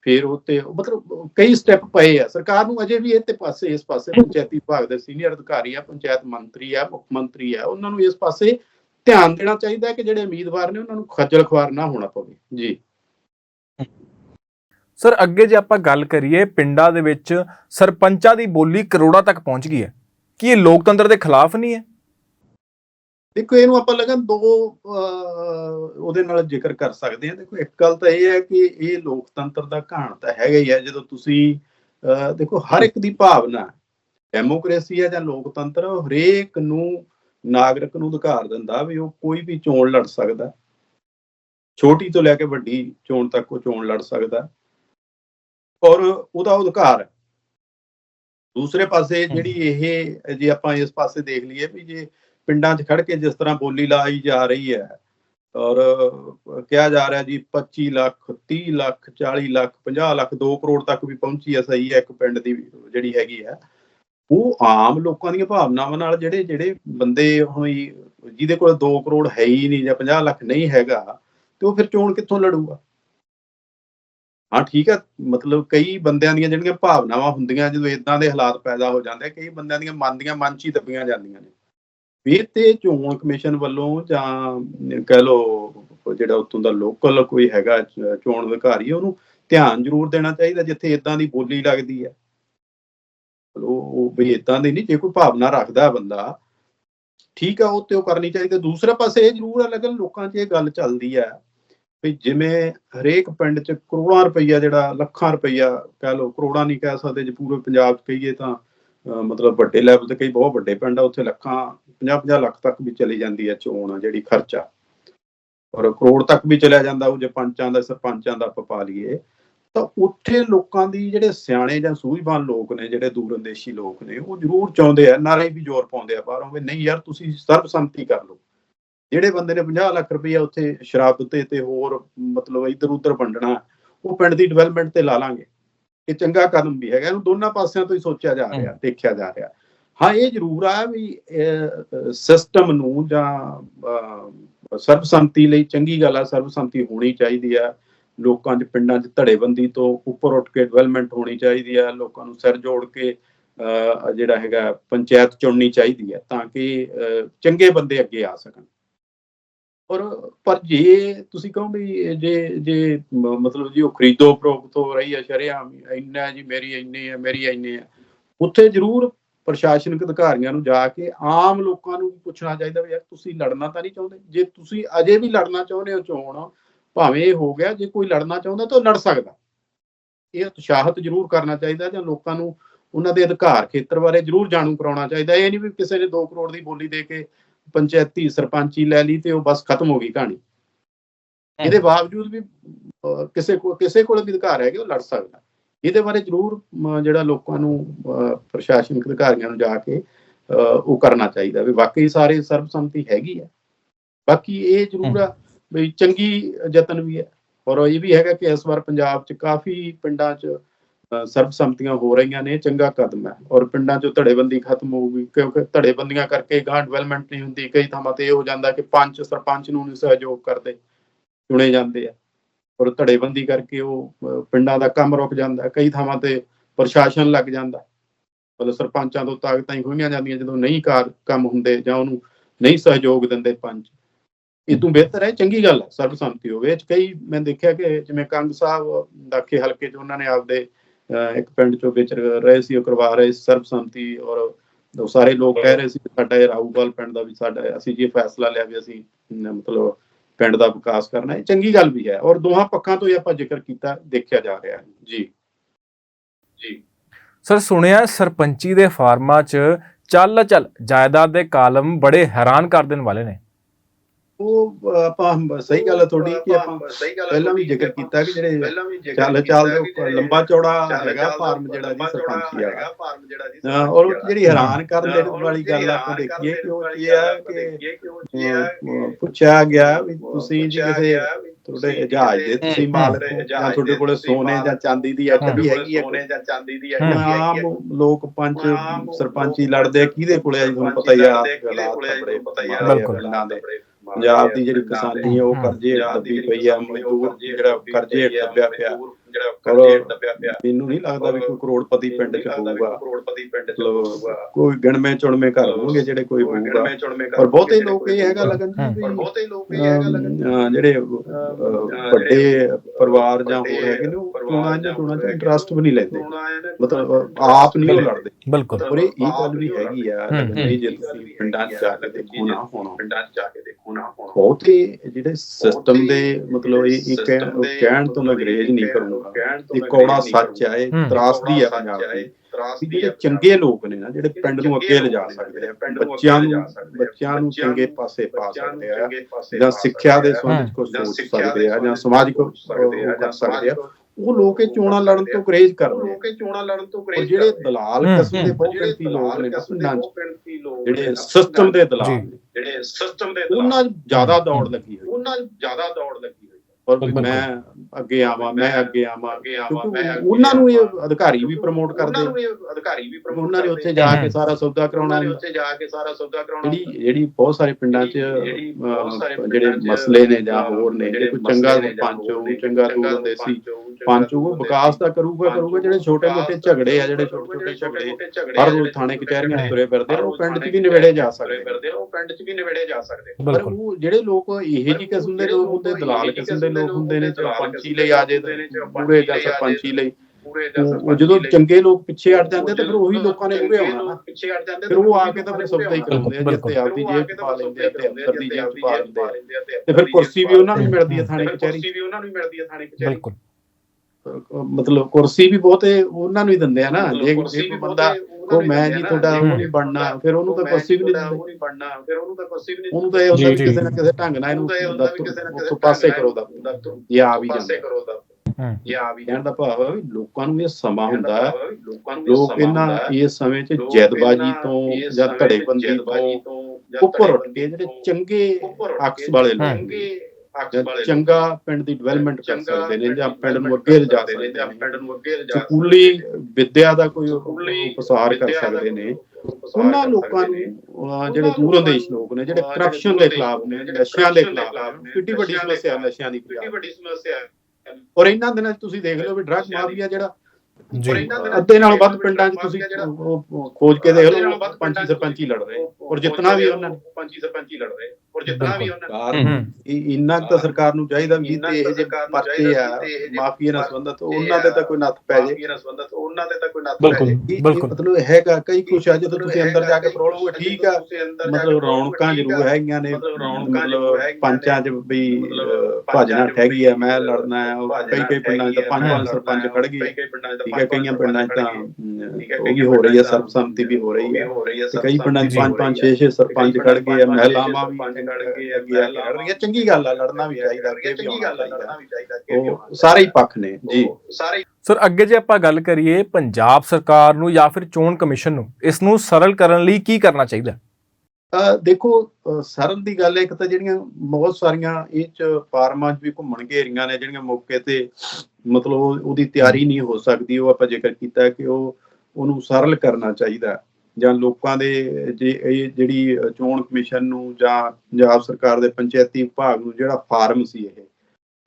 ਫਿਰ ਉਹ ਤੇ ਮਤਲਬ ਕਈ ਸਟੈਪ ਪਏ ਆ। ਸਰਕਾਰ ਨੂੰ ਅਜੇ ਵੀ ਇਹ ਤੇ ਪਾਸੇ, ਇਸ ਪਾਸੇ ਪੰਚਾਇਤੀ ਵਿਭਾਗ ਦੇ ਸੀਨੀਅਰ ਅਧਿਕਾਰੀ ਆ, ਪੰਚਾਇਤ ਮੰਤਰੀ ਆ, ਮੁੱਖ ਮੰਤਰੀ ਆ, ਉਹਨਾਂ ਨੂੰ ਇਸ ਪਾਸੇ ਧਿਆਨ ਦੇਣਾ ਚਾਹੀਦਾ ਕਿ ਜਿਹੜੇ ਉਮੀਦਵਾਰ ਨੇ ਉਹਨਾਂ ਨੂੰ ਖੱਜਲ ਖੁਆਰ ਨਾ ਹੋਣਾ ਪਵੇ। ਜੀ। ਸਰ ਅੱਗੇ ਜੇ ਆਪਾਂ ਗੱਲ ਕਰੀਏ, ਪਿੰਡਾਂ ਦੇ ਵਿੱਚ ਸਰਪੰਚਾਂ ਦੀ ਬੋਲੀ ਕਰੋੜਾਂ ਤੱਕ ਪਹੁੰਚ ਗਈ ਹੈ। ਕੀ ਇਹ ਲੋਕਤੰਤਰ ਦੇ ਖਿਲਾਫ ਨਹੀਂ ਹੈ? ਦੇਖੋ, ਇਹਨੂੰ ਆਪਾਂ ਲਗਨ ਦੋ ਉਹਦੇ ਨਾਲ ਜ਼ਿਕਰ ਕਰ ਸਕਦੇ ਹਾਂ। ਦੇਖੋ, ਇੱਕ ਗੱਲ ਤਾਂ ਇਹ ਹੈ ਕਿ ਇਹ ਲੋਕਤੰਤਰ ਦਾ ਘਾਣ ਤਾਂ ਹੈਗਾ ਹੀ ਹੈ। ਜਦੋਂ ਤੁਸੀਂ ਦੇਖੋ, ਹਰ ਇੱਕ ਦੀ ਭਾਵਨਾ ਡੈਮੋਕ੍ਰੇਸੀ ਹੈ ਜਾਂ ਲੋਕਤੰਤਰ, ਹਰੇਕ ਨੂੰ ਨਾਗਰਿਕ ਨੂੰ ਅਧਿਕਾਰ ਦਿੰਦਾ ਵੀ ਉਹ ਕੋਈ ਵੀ ਚੋਣ ਲੜ ਸਕਦਾ ਛੋਟੀ ਤੋਂ ਲੈ ਕੇ ਵੱਡੀ ਚੋਣ ਤੱਕ ਉਹ ਚੋਣ ਲੜ ਸਕਦਾ ਔਰ ਉਹਦਾ ਅਧਿਕਾਰ ਹੈ। ਦੂਸਰੇ ਪਾਸੇ ਜਿਹੜੀ ਇਹ ਜੇ ਆਪਾਂ ਇਸ ਪਾਸੇ ਦੇਖ ਲਈਏ ਵੀ ਜੇ ਪਿੰਡਾਂ 'ਚ ਖੜ ਕੇ ਜਿਸ ਤਰ੍ਹਾਂ ਬੋਲੀ ਲਾਈ ਜਾ ਰਹੀ ਹੈ ਔਰ ਕਿਹਾ ਜਾ ਰਿਹਾ ਜੀ 25 ਲੱਖ 30 ਲੱਖ 40 ਲੱਖ 50 ਲੱਖ 2 ਕਰੋੜ ਤੱਕ ਵੀ ਪਹੁੰਚੀ ਹੈ ਸਹੀ ਹੈ ਇੱਕ ਪਿੰਡ ਦੀ ਜਿਹੜੀ ਹੈਗੀ ਹੈ ਉਹ ਆਮ ਲੋਕਾਂ ਦੀਆਂ ਭਾਵਨਾਵਾਂ ਨਾਲ ਜਿਹੜੇ ਜਿਹੜੇ ਬੰਦੇ ਹੁਣ ਜਿਹਦੇ ਕੋਲ 2 ਕਰੋੜ ਹੈ ਹੀ ਨਹੀਂ ਜਾਂ 50 ਲੱਖ ਨਹੀਂ ਹੈਗਾ ਤੇ ਉਹ ਫਿਰ ਚੋਣ ਕਿੱਥੋਂ ਲੜੂਗਾ? ਹਾਂ, ਠੀਕ ਹੈ ਮਤਲਬ ਕਈ ਬੰਦਿਆਂ ਦੀਆਂ ਜਿਹੜੀਆਂ ਭਾਵਨਾਵਾਂ ਹੁੰਦੀਆਂ, ਜਦੋਂ ਇਦਾਂ ਦੇ ਹਾਲਾਤ ਪੈਦਾ ਹੋ ਜਾਂਦੇ ਕਈ ਬੰਦਿਆਂ ਦੀਆਂ ਮਨ ਦੀਆਂ ਮਨ 'ਚ ਹੀ ਦੱਬੀਆਂ ਜਾਂਦੀਆਂ ਨੇ। ਫਿਰ ਤੇ ਚੋਣ ਕਮਿਸ਼ਨ ਵੱਲੋਂ ਜਾਂ ਕਹਿ ਲਓ, ਜਿਹੜਾ ਉੱਥੋਂ ਦਾ ਲੋਕਲ ਕੋਈ ਹੈਗਾ, ਚੋਣ ਅਧਿਕਾਰੀ, ਉਹਨੂੰ ਧਿਆਨ ਜ਼ਰੂਰ ਦੇਣਾ ਚਾਹੀਦਾ, ਜਿੱਥੇ ਇਦਾਂ ਦੀ ਬੋਲੀ ਲੱਗਦੀ ਹੈ ਉਹ ਵੀ ਇਦਾਂ ਦੀ ਨਹੀਂ, ਜੇ ਕੋਈ ਭਾਵਨਾ ਰੱਖਦਾ ਬੰਦਾ, ਠੀਕ ਆ, ਉਹ ਤੇ ਉਹ ਕਰਨੀ ਚਾਹੀਦੀ। ਦੂਸਰੇ ਪਾਸੇ ਇਹ ਜ਼ਰੂਰ ਹੈ ਲੇਕਿਨ ਲੋਕਾਂ 'ਚ ਇਹ ਗੱਲ ਚੱਲਦੀ ਹੈ ਵੀ ਜਿਵੇਂ ਹਰੇਕ ਪਿੰਡ 'ਚ ਕਰੋੜਾਂ ਰੁਪਈਆ ਜਿਹੜਾ ਲੱਖਾਂ ਰੁਪਈਆ ਕਹਿ ਲਓ, ਕਰੋੜਾਂ ਨਹੀਂ ਕਹਿ ਸਕਦੇ ਜੇ ਪੂਰੇ ਪੰਜਾਬ 'ਚ ਕਹੀਏ ਤਾਂ ਮਤਲਬ ਵੱਡੇ ਲੈਵਲ ਤੇ ਕਈ ਬਹੁਤ ਵੱਡੇ ਪਿੰਡ ਆ, ਉੱਥੇ ਲੱਖਾਂ 50-50 ਲੱਖ ਤੱਕ ਵੀ ਚਲੀ ਜਾਂਦੀ ਹੈ ਚੋਣ ਆ ਜਿਹੜੀ ਖਰਚਾ। ਔਰ ਕਰੋੜ ਤੱਕ ਵੀ ਚਲਿਆ ਜਾਂਦਾ ਉਹ ਜੇ ਪੰਚਾਂ ਦਾ, ਸਰਪੰਚਾਂ ਦਾ ਆਪਾਂ ਪਾ ਲਈਏ, ਤਾਂ ਉੱਥੇ ਲੋਕਾਂ ਦੀ ਜਿਹੜੇ ਸਿਆਣੇ ਜਾਂ ਸੂਝਵਾਨ ਲੋਕ ਨੇ, ਜਿਹੜੇ ਦੂਰਅੰਦੇਸ਼ੀ ਲੋਕ ਨੇ, ਉਹ ਜ਼ਰੂਰ ਚਾਹੁੰਦੇ ਆ ਨਾਰੇ ਵੀ ਜ਼ੋਰ ਪਾਉਂਦੇ ਆ ਬਾਹਰੋਂ ਵੀ, ਨਹੀਂ ਯਾਰ, ਤੁਸੀਂ ਸਰਬਸੰਮਤੀ ਕਰ ਲਓ। ਜਿਹੜੇ ਬੰਦੇ ਨੇ 50 ਲੱਖ ਰੁਪਈਆ ਉੱਥੇ ਸ਼ਰਾਬ ਤੇ ਤੇ ਹੋਰ ਮਤਲਬ ਇੱਧਰ ਉੱਧਰ ਵੰਡਣਾ ਉਹ ਪਿੰਡ ਦੀ ਡਿਵੈਲਪਮੈਂਟ ਤੇ ਲਾ ਲਾਂਗੇ। ਇਹ ਚੰਗਾ ਕਦਮ ਵੀ ਹੈਗਾ ਇਹਨੂੰ ਦੋਨਾਂ ਪਾਸਿਆਂ ਤੋਂ ਹੀ ਸੋਚਿਆ ਜਾ ਰਿਹਾ ਦੇਖਿਆ ਜਾ ਰਿਹਾ। ਹਾਂ ਇਹ ਜ਼ਰੂਰ ਆ ਵੀ ਸਿਸਟਮ ਨੂੰ ਜਾਂ ਸਰਬਸੰਮਤੀ ਲਈ ਚੰਗੀ ਗੱਲ ਆ ਸਰਬਸੰਮਤੀ ਹੋਣੀ ਚਾਹੀਦੀ ਆ। ਲੋਕਾਂ 'ਚ ਪਿੰਡਾਂ 'ਚ ਧੜੇਬੰਦੀ ਤੋਂ ਉੱਪਰ ਉੱਠ ਕੇ ਡਿਵੈਲਪਮੈਂਟ ਹੋਣੀ ਚਾਹੀਦੀ ਆ। ਲੋਕਾਂ ਨੂੰ ਸਿਰ ਜੋੜ ਕੇ ਜਿਹੜਾ ਹੈਗਾ ਪੰਚਾਇਤ ਚੁਣਨੀ ਚਾਹੀਦੀ ਹੈ ਤਾਂ ਕਿ ਚੰਗੇ ਬੰਦੇ ਅੱਗੇ ਆ ਸਕਣ। ਔਰ ਪਰ ਜੇ ਤੁਸੀਂ ਕਹੋ ਵੀ ਜੇ ਜੇ ਮਤਲਬ ਜੀ ਉਹ ਖਰੀਦੋ ਫਰੋਖਤ ਹੋ ਰਹੀ ਹੈ ਸ਼ਰੇਆਮ, ਇੰਨਾ ਜੀ ਮੇਰੀ ਇੰਨੇ ਹੈ ਮੇਰੀ ਇੰਨੇ ਹੈ ਉੱਥੇ ਜ਼ਰੂਰ ਪ੍ਰਸ਼ਾਸਨਿਕ ਅਧਿਕਾਰੀਆਂ ਨੂੰ ਜਾ ਕੇ ਆਮ ਲੋਕਾਂ ਨੂੰ ਪੁੱਛਣਾ ਚਾਹੀਦਾ ਵੀ ਯਾਰ ਤੁਸੀਂ ਲੜਨਾ ਤਾਂ ਨਹੀਂ ਚਾਹੁੰਦੇ। ਜੇ ਤੁਸੀਂ ਅਜੇ ਵੀ ਲੜਨਾ ਚਾਹੁੰਦੇ ਹੋ ਚੋਣ, ਭਾਵੇਂ ਇਹ ਹੋ ਗਿਆ, ਜੇ ਕੋਈ ਲੜਨਾ ਚਾਹੁੰਦਾ ਤਾਂ ਉਹ ਲੜ ਸਕਦਾ। ਇਹ ਉਤਸ਼ਾਹਿਤ ਜ਼ਰੂਰ ਕਰਨਾ ਚਾਹੀਦਾ ਜਾਂ ਲੋਕਾਂ ਨੂੰ ਉਹਨਾਂ ਦੇ ਅਧਿਕਾਰ ਖੇਤਰ ਬਾਰੇ ਜ਼ਰੂਰ ਜਾਣੂ ਕਰਾਉਣਾ ਚਾਹੀਦਾ। ਇਹ ਨਹੀਂ ਵੀ ਕਿਸੇ ਨੇ 2 ਕਰੋੜ ਦੀ ਬੋਲੀ ਦੇ ਕੇ ਪੰਚਾਇਤੀ ਸਰਪੰਚੀ ਲੈ ਲਈ ਤੇ ਉਹ ਬਸ ਖਤਮ ਹੋ ਗਈ ਕਹਾਣੀ। ਇਹਦੇ ਬਾਵਜੂਦ ਵੀ ਕਿਸੇ ਕੋ ਕਿਸੇ ਕੋਲ ਵੀ ਅਧਿਕਾਰ ਹੈਗੇ ਉਹ ਲੜ ਸਕਦਾ ਇਹਦੇ ਬਾਰੇ ਜ਼ਰੂਰ ਜਿਹੜਾ ਲੋਕਾਂ ਨੂੰ ਅਹ, ਪ੍ਰਸ਼ਾਸਨਿਕ ਅਧਿਕਾਰੀਆਂ ਨੂੰ ਜਾ ਕੇ ਅਹ, ਉਹ ਕਰਨਾ ਚਾਹੀਦਾ ਵੀ ਵਾਕਈ ਸਾਰੇ ਸਰਬਸੰਮਤੀ ਹੈਗੀ ਹੈ। ਬਾਕੀ ਇਹ ਜ਼ਰੂਰ ਆ ਵੀ ਚੰਗੀ ਯਤਨ ਵੀ ਹੈ। ਔਰ ਇਹ ਵੀ ਹੈਗਾ ਕਿ ਇਸ ਵਾਰ ਪੰਜਾਬ 'ਚ ਕਾਫੀ ਪਿੰਡਾਂ 'ਚ ਸਰਬਸੰਮਤੀਆਂ ਹੋ ਰਹੀਆਂ ਨੇ, ਚੰਗਾ ਕਦਮ ਹੈ। ਔਰ ਪਿੰਡਾਂ 'ਚੋਂ ਧੜੇਬੰਦੀ ਖਤਮ ਹੋਊਗੀ ਕਿਉਂਕਿ ਧੜੇਬੰਦੀਆਂ ਕਰਕੇ ਗਾਂ ਡਿਵੈਲਪਮੈਂਟ ਨਹੀਂ ਹੁੰਦੀ। ਕਈ ਥਾਵਾਂ ਤੇ ਇਹ ਹੋ ਜਾਂਦਾ ਕਿ ਪੰਚ, ਸਰਪੰਚ ਨੂੰ ਨਹੀਂ ਸਹਿਯੋਗ ਕਰਦੇ, ਚੁਣੇ ਜਾਂਦੇ ਆ। ਔਰ ਧੜੇਬੰਦੀ ਕਰਕੇ ਉਹ ਪਿੰਡਾਂ ਦਾ ਕੰਮ ਰੁਕ ਜਾਂਦਾ। ਕਈ ਥਾਵਾਂ ਤੇ ਪ੍ਰਸ਼ਾਸਨ ਲੱਗ ਜਾਂਦਾ। ਮਤਲਬ ਸਰਪੰਚਾਂ ਤੋਂ ਤਾਕਤਾਂ ਹੀ ਖੋਹੀਆਂ ਜਾਂਦੀਆਂ, ਜਦੋਂ ਨਹੀਂ ਕਾਰ ਕੰਮ ਹੁੰਦੇ ਜਾਂ ਉਹਨੂੰ ਨਹੀਂ ਸਹਿਯੋਗ ਦਿੰਦੇ ਪੰਚ। ਇਹ ਤੋਂ ਬਿਹਤਰ ਹੈ, ਚੰਗੀ ਗੱਲ ਹੈ, ਸਰਬਸੰਮਤੀ ਹੋਵੇ। ਕਈ, ਮੈਂ ਦੇਖਿਆ ਕਿ ਜਿਵੇਂ ਕੰਗ ਸਾਹਿਬ ਦਾਖੇ ਹਲਕੇ 'ਚ ਉਹਨਾਂ ਨੇ ਆਪਦੇ ਇੱਕ ਪਿੰਡ ਚੋਂ ਵਿੱਚ ਰਹੇ ਸੀ, ਉਹ ਕਰਵਾ ਰਹੇ ਸਰਬਸੰਮਤੀ ਔਰ ਉਹ ਸਾਰੇ ਲੋਕ ਕਹਿ ਰਹੇ ਸੀ ਸਾਡਾ ਇਹ ਰਾਊਗਲ ਪਿੰਡ ਦਾ ਵੀ ਸਾਡਾ, ਅਸੀਂ ਜੇ ਫੈਸਲਾ ਲਿਆ ਵੀ ਅਸੀਂ ਮਤਲਬ ਪਿੰਡ ਦਾ ਵਿਕਾਸ ਕਰਨਾ, ਇਹ ਚੰਗੀ ਗੱਲ ਵੀ ਹੈ ਔਰ ਦੋਹਾਂ ਪੱਖਾਂ ਤੋਂ ਹੀ ਆਪਾਂ ਜ਼ਿਕਰ ਕੀਤਾ, ਦੇਖਿਆ ਜਾ ਰਿਹਾ ਹੈ। ਜੀ। ਜੀ। ਸਰ, ਸੁਣਿਆ ਸਰਪੰਚੀ ਦੇ ਫਾਰਮਾਂ 'ਚ ਚੱਲ ਚੱਲ ਜਾਇਦਾਦ ਦੇ ਕਾਲਮ ਬੜੇ ਹੈਰਾਨ ਕਰ ਦੇਣ ਵਾਲੇ ਨੇ। ਉਹ ਆਪਾਂ ਸਹੀ ਗੱਲ ਹੈ ਤੁਹਾਡੀ ਕਿ ਆਪਾਂ ਪਹਿਲਾਂ ਵੀ ਜ਼ਿਕਰ ਕੀਤਾ ਕਿ ਜਿਹੜੇ ਚੱਲ ਚੱਲ ਦੇ ਉੱਪਰ ਲੰਬਾ ਚੌੜਾ ਹੈਗਾ ਫਾਰਮ ਜਿਹੜਾ ਜੀ ਸਰਪੰਚੀ ਵਾਲਾ। ਹਾਂ, ਔਰ ਜਿਹੜੀ ਹੈਰਾਨ ਕਰਨ ਦੇ ਵਾਲੀ ਗੱਲ ਆਪਾਂ ਦੇਖੀਏ ਕਿ ਉਹ ਕੀ ਹੈ ਕਿ ਪੁੱਛਿਆ ਗਿਆ ਵੀ ਤੁਸੀਂ ਜੀ ਕਿਸੇ ਤੁਹਾਡੇ ਜਹਾਜ਼ ਦੇ ਤੁਸੀਂ ਮਾਲਕ ਹੋ ਜਾਂ ਤੁਹਾਡੇ ਕੋਲੇ ਸੋਨੇ ਜਾਂ ਚਾਂਦੀ ਦੀ ਐਟ ਵੀ ਹੈਗੀ ਹੈ ਸੋਨੇ ਜਾਂ ਚਾਂਦੀ ਦੀ ਹਮ। ਆਮ ਲੋਕ ਪੰਚ ਸਰਪੰਚੀ ਲੜਦੇ ਕਿਹਦੇ ਕੋਲੇ ਆ ਜੀ ਤੁਹਾਨੂੰ ਪਤਾ ਹੀ ਆ ਹਾਲਾਤ ਬੜੇ ਬਿਲਕੁਲ। ਪੰਜਾਬ ਦੀ ਜਿਹੜੀ ਕਿਸਾਨੀ ਹੈ ਉਹ। ਕਰਜ਼ੇ ਹੇਠ ਦੱਬੀ ਪਈ ਆ ਮਜ਼ਦੂਰ ਜਿਹੜਾ ਕਰਜ਼ੇ ਹੇਠ ਦੱਬਿਆ ਪਿਆ ਜਿਹੜਾ ਕਰਜ਼ੇ ਦੱਬਿਆ ਪਿਆ। ਮੈਨੂੰ ਨਹੀਂ ਲੱਗਦਾ ਵੀ ਕੋਈ ਕਰੋੜਪਤੀ ਪਿੰਡ ਚ ਹੋਊਗਾ। ਕਰੋੜਪਤੀ ਪਿੰਡ ਚ ਹੋਊਗਾ। ਕੋਈ ਗਿਣਵੇਂ ਚੁਣਵੇਂ ਘਰ ਹੋਣਗੇ ਜਿਹੜੇ ਕੋਈ ਹੋਊਗਾ। ਗਿਣਵੇਂ ਚੁਣਵੇਂ ਔਰ ਬਹੁਤੇ ਲੋਕ ਇਹ ਹੈਗਾ ਲੱਗਣ ਪਰ ਬਹੁਤੇ ਲੋਕ ਇਹ ਹੈਗਾ ਲੱਗਣ ਜਿਹੜੇ ਵੱਡੇ ਪਰਿਵਾਰ ਜਾਂ ਹੋਰ ਹੈਗੇ ਨੇ ਉਹ ਚੋਣਾਂ ਜਾਂ ਚੋਣਾਂ ਚ ਇੰਟਰਸਟ ਵੀ ਨਹੀਂ ਲੈਂਦੇ। ਮਤਲਬ ਆਪ ਨਹੀਂ ਉਹ ਲੜਦੇ। ਬਿਲਕੁਲ। ਪਰ ਇਹ ਗੱਲ ਵੀ ਹੈਗੀ ਆ ਵੀ ਜੇ ਤੁਸੀਂ ਪਿੰਡਾਂ 'ਚ ਜਾ ਕੇ ਦੇਖੋ ਨਾ ਹੁਣ। ਪਿੰਡਾਂ 'ਚ ਜਾ ਕੇ ਦੇਖੋ ਨਾ ਹੁਣ। ਬਹੁਤ ਜਿਹੜੇ ਸਿਸਟਮ ਦੇ ਮਤਲਬ ਇਹ ਕਹਿਣ ਤੋਂ ਮੈਂ ਗਰੇਜ ਨਹੀਂ ਕਰੂੰਗਾ। ਇਹ ਕੌੜਾ ਸੱਚ ਆ ਇਹ। ਤਰਾਸਦੀ ਆ ਪੰਜਾਬ ਦੀ। ਵੀ ਜਿਹੜੇ ਚੰਗੇ ਲੋਕ ਨੇ ਨਾ ਜਿਹੜੇ ਪਿੰਡ ਨੂੰ ਅੱਗੇ ਲਿਜਾ ਸਕਦੇ ਆ ਬੱਚਿਆਂ ਨੂੰ ਬੱਚਿਆਂ ਨੂੰ ਚੰਗੇ ਪਾਸੇ ਪਾ ਸਕਦੇ ਆ ਜਾਂ ਸਿੱਖਿਆ ਦੇ ਸੰਬੰਧ ਵਿੱਚ ਕੁਝ ਸੋਚ ਸਕਦੇ ਆ ਜਾਂ ਸਮਾਜਿਕ ਉਹ ਕਰ ਸਕਦੇ ਆ। ਉਹ ਲੋਕ ਇਹ ਚੋਣਾਂ ਲੜਨ ਤੋਂ ਗਰੇਜ ਕਰਦੇ ਆ। ਲੋਕ ਇਹ ਚੋਣਾਂ ਲੜਨ ਤੋਂ ਔਰ ਗਰੇਜ ਜਿਹੜੇ ਦਲਾਲ ਕਿਸਮ ਦੇ ਬਹੁਤ ਜਿਹੜੇ ਗਿਣਤੀ ਲੋਕ ਨੇ ਪਿੰਡਾਂ 'ਚ ਜਿਹੜੇ ਸਿਸਟਮ ਦੇ ਦਲਾਲ ਜਿਹੜੇ ਸਿਸਟਮ ਦੇ ਉਹਨਾਂ 'ਚ ਜ਼ਿਆਦਾ ਦੌੜ ਲੱਗੀ ਹੋਈ ਉਹਨਾਂ ਜ਼ਿਆਦਾ ਦੌੜ ਲੱਗੀ ਔਰ। ਮੈਂ ਅੱਗੇ ਆਵਾਂ ਮੈਂ ਅੱਗੇ ਆਵਾਂ ਅੱਗੇ ਆਵਾਂ ਮੈਂ ਅੱਗੇ ਉਹਨਾਂ ਨੂੰ ਇਹ। ਅਧਿਕਾਰੀ ਵੀ ਪ੍ਰਮੋਟ ਉਹਨਾਂ ਕਰਦੇ ਨੂੰ ਇਹ ਅਧਿਕਾਰੀ ਵੀ promote ਉਹਨਾਂ ਨੇ ਉੱਥੇ ਜਾ ਕੇ। ਸਾਰਾ ਸੌਦਾ ਕਰਾਉਣਾ ਉਹਨਾਂ ਨੇ ਉੱਥੇ ਜਾ ਕੇ ਸਾਰਾ ਸੌਦਾ ਕਰਾਉਣਾ ਜਿਹੜੀ ਜਿਹੜੀ ਬਹੁਤ ਸਾਰੇ ਪਿੰਡਾਂ 'ਚ ਜਿਹੜੀ ਮਸਲੇ ਨੇ ਜਾਂ ਹੋਰ ਨੇ ਜਿਹੜੇ ਕੋਈ ਚੰਗਾ ਮਸਲੇ ਨੇ ਜਾਂ ਪੰਚ ਚੰਗਾ ਦੂਰ ਦੇਸੀ ਪੰਚ ਪੰਚ ਉਹ ਵਿਕਾਸ ਤਾਂ ਕਰੂਗਾ ਕਰੂਗਾ ਜਿਹੜੇ ਛੋਟੇ ਮੋਟੇ ਝਗੜੇ ਆ ਜਿਹੜੇ ਛੋਟੇ ਛੋਟੇ ਝਗੜੇ ਹਰ ਰੋਜ਼ ਥਾਣੇ ਕਚਹਿਰੀਆਂ ਤੁਰੇ ਫਿਰਦੇ ਆ, ਉਹ ਪਿੰਡ 'ਚ ਵੀ ਨਿਬੇੜੇ ਜਾ ਸਕਦੇ ਉਹ ਪਿੰਡ 'ਚ ਵੀ ਨਿਬੇੜੇ ਜਾ ਸਕਦੇ ਪਰ ਉਹ ਜਿਹੜੇ ਲੋਕ ਇਹੋ ਜਿਹੀ ਕਿਸਮ ਦੇ ਲੋਕ ਹੁੰਦੇ ਦਲਾਲ ਕਿਸਮ ਦੇ ਲੋਕ ਹੁੰਦੇ ਨੇ ਪੰਚੀ ਲਈ ਆ ਜੇ ਪੂਰੇ ਜਾਂ ਸਰਪੰਚੀ ਲਈ। ਉਹ- ਜਦੋਂ। ਚੰਗੇ ਲੋਕ ਪਿੱਛੇ ਹਟ ਜਾਂਦੇ ਤੇ ਫਿਰ ਉਹੀ ਲੋਕਾਂ ਨੇ ਮੂਹਰੇ ਆਉਣਾ। ਪਿੱਛੇ ਹਟ ਜਾਂਦੇ ਫਿਰ ਉਹ ਆ ਕੇ ਤਾਂ ਫਿਰ ਸੌਦਾ ਹੀ ਕਰਾਉਂਦੇ ਆ। ਜਿੱਤੇ ਆਪਦੀ ਜੇਬ ਪਾ ਲੈਂਦੇ ਆ ਤੇ ਅਫਸਰ ਦੀ ਜੇਬ ਪਾ ਲੈਂਦੇ ਆ ਤੇ ਫਿਰ ਕੁਰਸੀ ਵੀ ਉਹਨਾਂ ਨੂੰ ਮਿਲਦੀ ਹੈ ਥਾਣੇ ਕਚਹਿਰੀ ਕੁਰਸੀ ਵੀ ਉਹਨਾਂ ਨੂੰ ਮਿਲਦੀ ਹੈ ਥਾਣੇ ਕਚਹਿਰੀ ਬਿਲਕੁਲ ਮਤਲਬ ਕੁਰਸੀ ਵੀ ਬਹੁਤੇ ਉਹਨਾਂ ਨੂੰ ਹੀ ਦਿੰਦੇ ਆ ਨਾ ਜੇ ਕੋਈ ਬੰਦਾ ਉਹ ਮੈਂ ਜੀ ਤੁਹਾਡਾ ਉਹ ਨਹੀਂ ਬਣਨਾ ਫਿਰ ਉਹਨੂੰ ਤਾਂ ਕੁਰਸੀ ਵੀ ਨਹੀਂ ਦਿੰਦੇ ਉਹ ਨਹੀਂ ਬਣਨਾ ਫਿਰ ਉਹਨੂੰ ਤਾਂ ਕੁਰਸੀ ਵੀ ਨਹੀਂ ਉਹਨੂੰ ਤਾਂ ਇਹ ਹੁੰਦਾ ਵੀ ਕਿਸੇ ਨਾ ਕਿਸੇ ਢੰਗ ਨਾਲ ਇਹ ਇਹਨੂੰ ਹੁੰਦਾ ਵੀ ਕਿਸੇ ਨਾ ਕਿਸੇ ਉੱਥੋਂ ਪਾਸੇ ਕਰੋ ਦਾ ਇਹ ਆ ਵੀ ਜਾਂਦਾ। ਕਰੋ ਦਾ ਹਮ। ਇਹ ਆ ਵੀ ਕਹਿਣ ਦਾ ਭਾਵ ਹੈ ਵੀ ਲੋਕਾਂ ਨੂੰ ਇਹ ਸਮਾਂ ਹੁੰਦਾ। ਹੈ ਲੋਕਾਂ ਇਹਨਾਂ ਇਸ ਸਮੇਂ 'ਚ ਜੈਦਬਾਜੀ ਤੋਂ ਜਾਂ ਧੜੇਬੰਦੀ ਤੋਂ ਉੱਪਰ ਉੱਠ ਕੇ ਜਿਹੜੇ ਚੰਗੇ ਅਕਸ ਵਾਲੇ ਲੋਕ। ਚੰਗੇ ਪਿੰਡ ਦੀ ਡਿਵੈਲਪਮੈਂਟ ਕਰ ਸਕਦੇ ਨੇ ਜਾਂ ਪਿੰਡ ਨੂੰ ਅੱਗੇ ਲਿਜਾ ਸਕਦੇ ਨੇ ਪਿੰਡ ਨੂੰ ਅੱਗੇ ਲਿਜਾ ਸਕੂਲੀ ਵਿੱਦਿਆ ਦਾ ਕੋਈ ਪ੍ਰਸਾਰ ਕਰ ਸਕਦੇ ਨੇ। ਉਹਨਾਂ ਲੋਕਾਂ ਨੇ। ਜਿਹੜੇ ਦੂਰੋਂ-ਦੇਸ਼ ਲੋਕ ਨੇ ਜਿਹੜੇ ਕਰਪਸ਼ਨ ਦੇ ਖਿਲਾਫ ਨੇ ਜਿਹੜੇ ਨਸ਼ਿਆਂ ਦੇ ਖਿਲਾਫ ਨੇ ਕਿੰਨੀ ਵੱਡੀ ਸਮੱਸਿਆ। ਨਸ਼ਿਆਂ ਦੀ ਕਿੰਨੀ ਪੰਜਾਬ ਵੱਡੀ ਸਮੱਸਿਆ ਹੈ। ਔਰ ਇਹਨਾਂ ਦਿਨਾਂ 'ਚ ਤੁਸੀਂ ਦੇਖ ਲਓ ਵੀ ਡਰੱਗ ਮਾਫੀਆ ਜਿਹੜਾ ਜੀ। ਅੱਧੇ ਨਾਲੋਂ ਵੱਧ ਪਿੰਡਾਂ 'ਚ ਤੁਸੀਂ ਖੋਜ ਕੇ ਦੇਖ ਲਓ ਪੰਚੀ ਸਰਪੰਚੀ ਲੜ ਰਹੇ। ਔਰ ਜਿੱਤਣਾ ਵੀ ਉਹਨਾਂ ਨੇ ਪੰਚੀ ਸਰਪੰਚੀ ਲੜ ਰਹੇ। ਔਰ ਜਿੱਤਣਾ ਵੀ ਉਹਨਾਂ ਇੰਨਾ ਕੁ ਤਾਂ ਸਰਕਾਰ ਨੂੰ ਚਾਹੀਦਾ ਵੀ ਤੇ ਇਹ ਜੇ ਪਰਚੇ ਆ ਮਾਫੀਆ ਨਾਲ ਸੰਬੰਧਤ ਉਹਨਾਂ ਤੇ ਤਾਂ ਕੋਈ ਨੱਥ ਪੈ ਜੇ ਮਾਫੀਆ ਨਾਲ ਸੰਬੰਧਤ ਉਹਨਾਂ ਤੇ ਤਾਂ ਕੋਈ ਨੱਥ ਬਿਲਕੁਲ। ਪੈ ਜੇ। ਬਿਲਕੁਲ। ਮਤਲਬ ਹੈਗਾ ਕਈ ਕੁਛ ਆ ਜਦੋਂ ਤੁਸੀਂ ਅੰਦਰ ਜਾ ਕੇ ਫਰੋਲੋਗੇ ਠੀਕ ਆ ਤੁਸੀਂ ਅੰਦਰ ਜਾ ਮਤਲਬ ਰੌਣਕਾਂ ਆ। ਜ਼ਰੂਰ ਹੈਗੀਆਂ ਨੇ ਮਤਲਬ ਰੌਣਕਾਂ ਜ਼ਰੂਰ ਹੈਗੀਆਂ। ਪੰਚਾਂ 'ਚ ਵੀ ਭਜਨਾ ਠਹਿਗੀ ਆ ਮੈਂ ਲੜਨਾ ਹੈ ਉਹ ਕਈ ਕਈ ਪਿੰਡਾਂ 'ਚ ਤਾਂ ਪੰਜ ਪੰਜ ਸਰਪੰਚ ਹੈ, ਖੜ ਗਏ ਕਈ ਕਈ ਪਿੰਡਾਂ 'ਚ ਤਾਂ ਠੀਕ ਹੈ ਕਈਆਂ ਪਿੰਡਾਂ 'ਚ ਤਾਂ ਉਹ ਵੀ ਹੋ ਰਹੀ 'ਚ ਸਰਬਸੰਮਤੀ ਵੀ ਹੋ ਰਹੀ ਤੇ ਕਈ ਪਿੰਡਾਂ 'ਚ ਪੰਜ ਪੰਜ ਛੇ ਛੇ ਸਰਪੰਚ ਖੜ ਗਏ ਆ ਮਹਿਲਾਵਾਂ ਵੀ ਅੱਗੇ ਆ ਕੇ ਲੜ ਰਹੀਆਂ ਚੰਗੀ ਗੱਲ ਆ ਲੜਨਾ ਵੀ ਚਾਹੀਦਾ ਅੱਗੇ ਵੀ ਚੰਗੀ ਗੱਲ ਹੈ ਲੜਨਾ ਵੀ ਚਾਹੀਦਾ ਅੱਗੇ ਵੀ ਉਹ ਸਾਰੇ ਹੀ ਪੱਖ ਨੇ ਜੀ। ਸਾਰੇ ਸਰ ਅੱਗੇ ਜੇ ਆਪਾਂ ਗੱਲ ਕਰੀਏ ਪੰਜਾਬ ਸਰਕਾਰ ਨੂੰ ਜਾਂ ਫਿਰ ਚੋਣ ਕਮਿਸ਼ਨ ਨੂੰ ਇਸ ਨੂੰ ਸਰਲ ਕਰਨ ਲਈ ਕੀ ਕਰਨਾ ਚਾਹੀਦਾ? ਦੇਖੋ ਸਰਲ ਦੀ ਗੱਲ ਇੱਕ ਤਾਂ ਜਿਹੜੀਆਂ ਬਹੁਤ ਸਾਰੀਆਂ ਇਹ ਚ ਫਾਰਮਾਂ 'ਚ ਵੀ ਘੁੰਮਣ ਘੇਰੀਆਂ ਨੇ ਜਿਹੜੀਆਂ ਮੌਕੇ ਤੇ ਮਤਲਬ ਉਹ- ਉਹਦੀ ਤਿਆਰੀ ਨਹੀਂ ਹੋ ਸਕਦੀ ਉਹ ਆਪਾਂ ਜ਼ਿਕਰ ਕੀਤਾ ਕਿ ਉਹ ਉਹਨੂੰ ਸਰਲ ਕਰਨਾ ਚਾਹੀਦਾ। ਜਾਂ ਲੋਕਾਂ ਦੇ ਜਿਹੜੀ ਚੋਣ ਕਮਿਸ਼ਨ ਨੂੰ ਜਾਂ ਪੰਜਾਬ ਸਰਕਾਰ ਦੇ ਪੰਚਾਇਤੀ ਵਿਭਾਗ ਨੂੰ ਜਿਹੜਾ ਫਾਰਮ ਸੀ ਇਹ,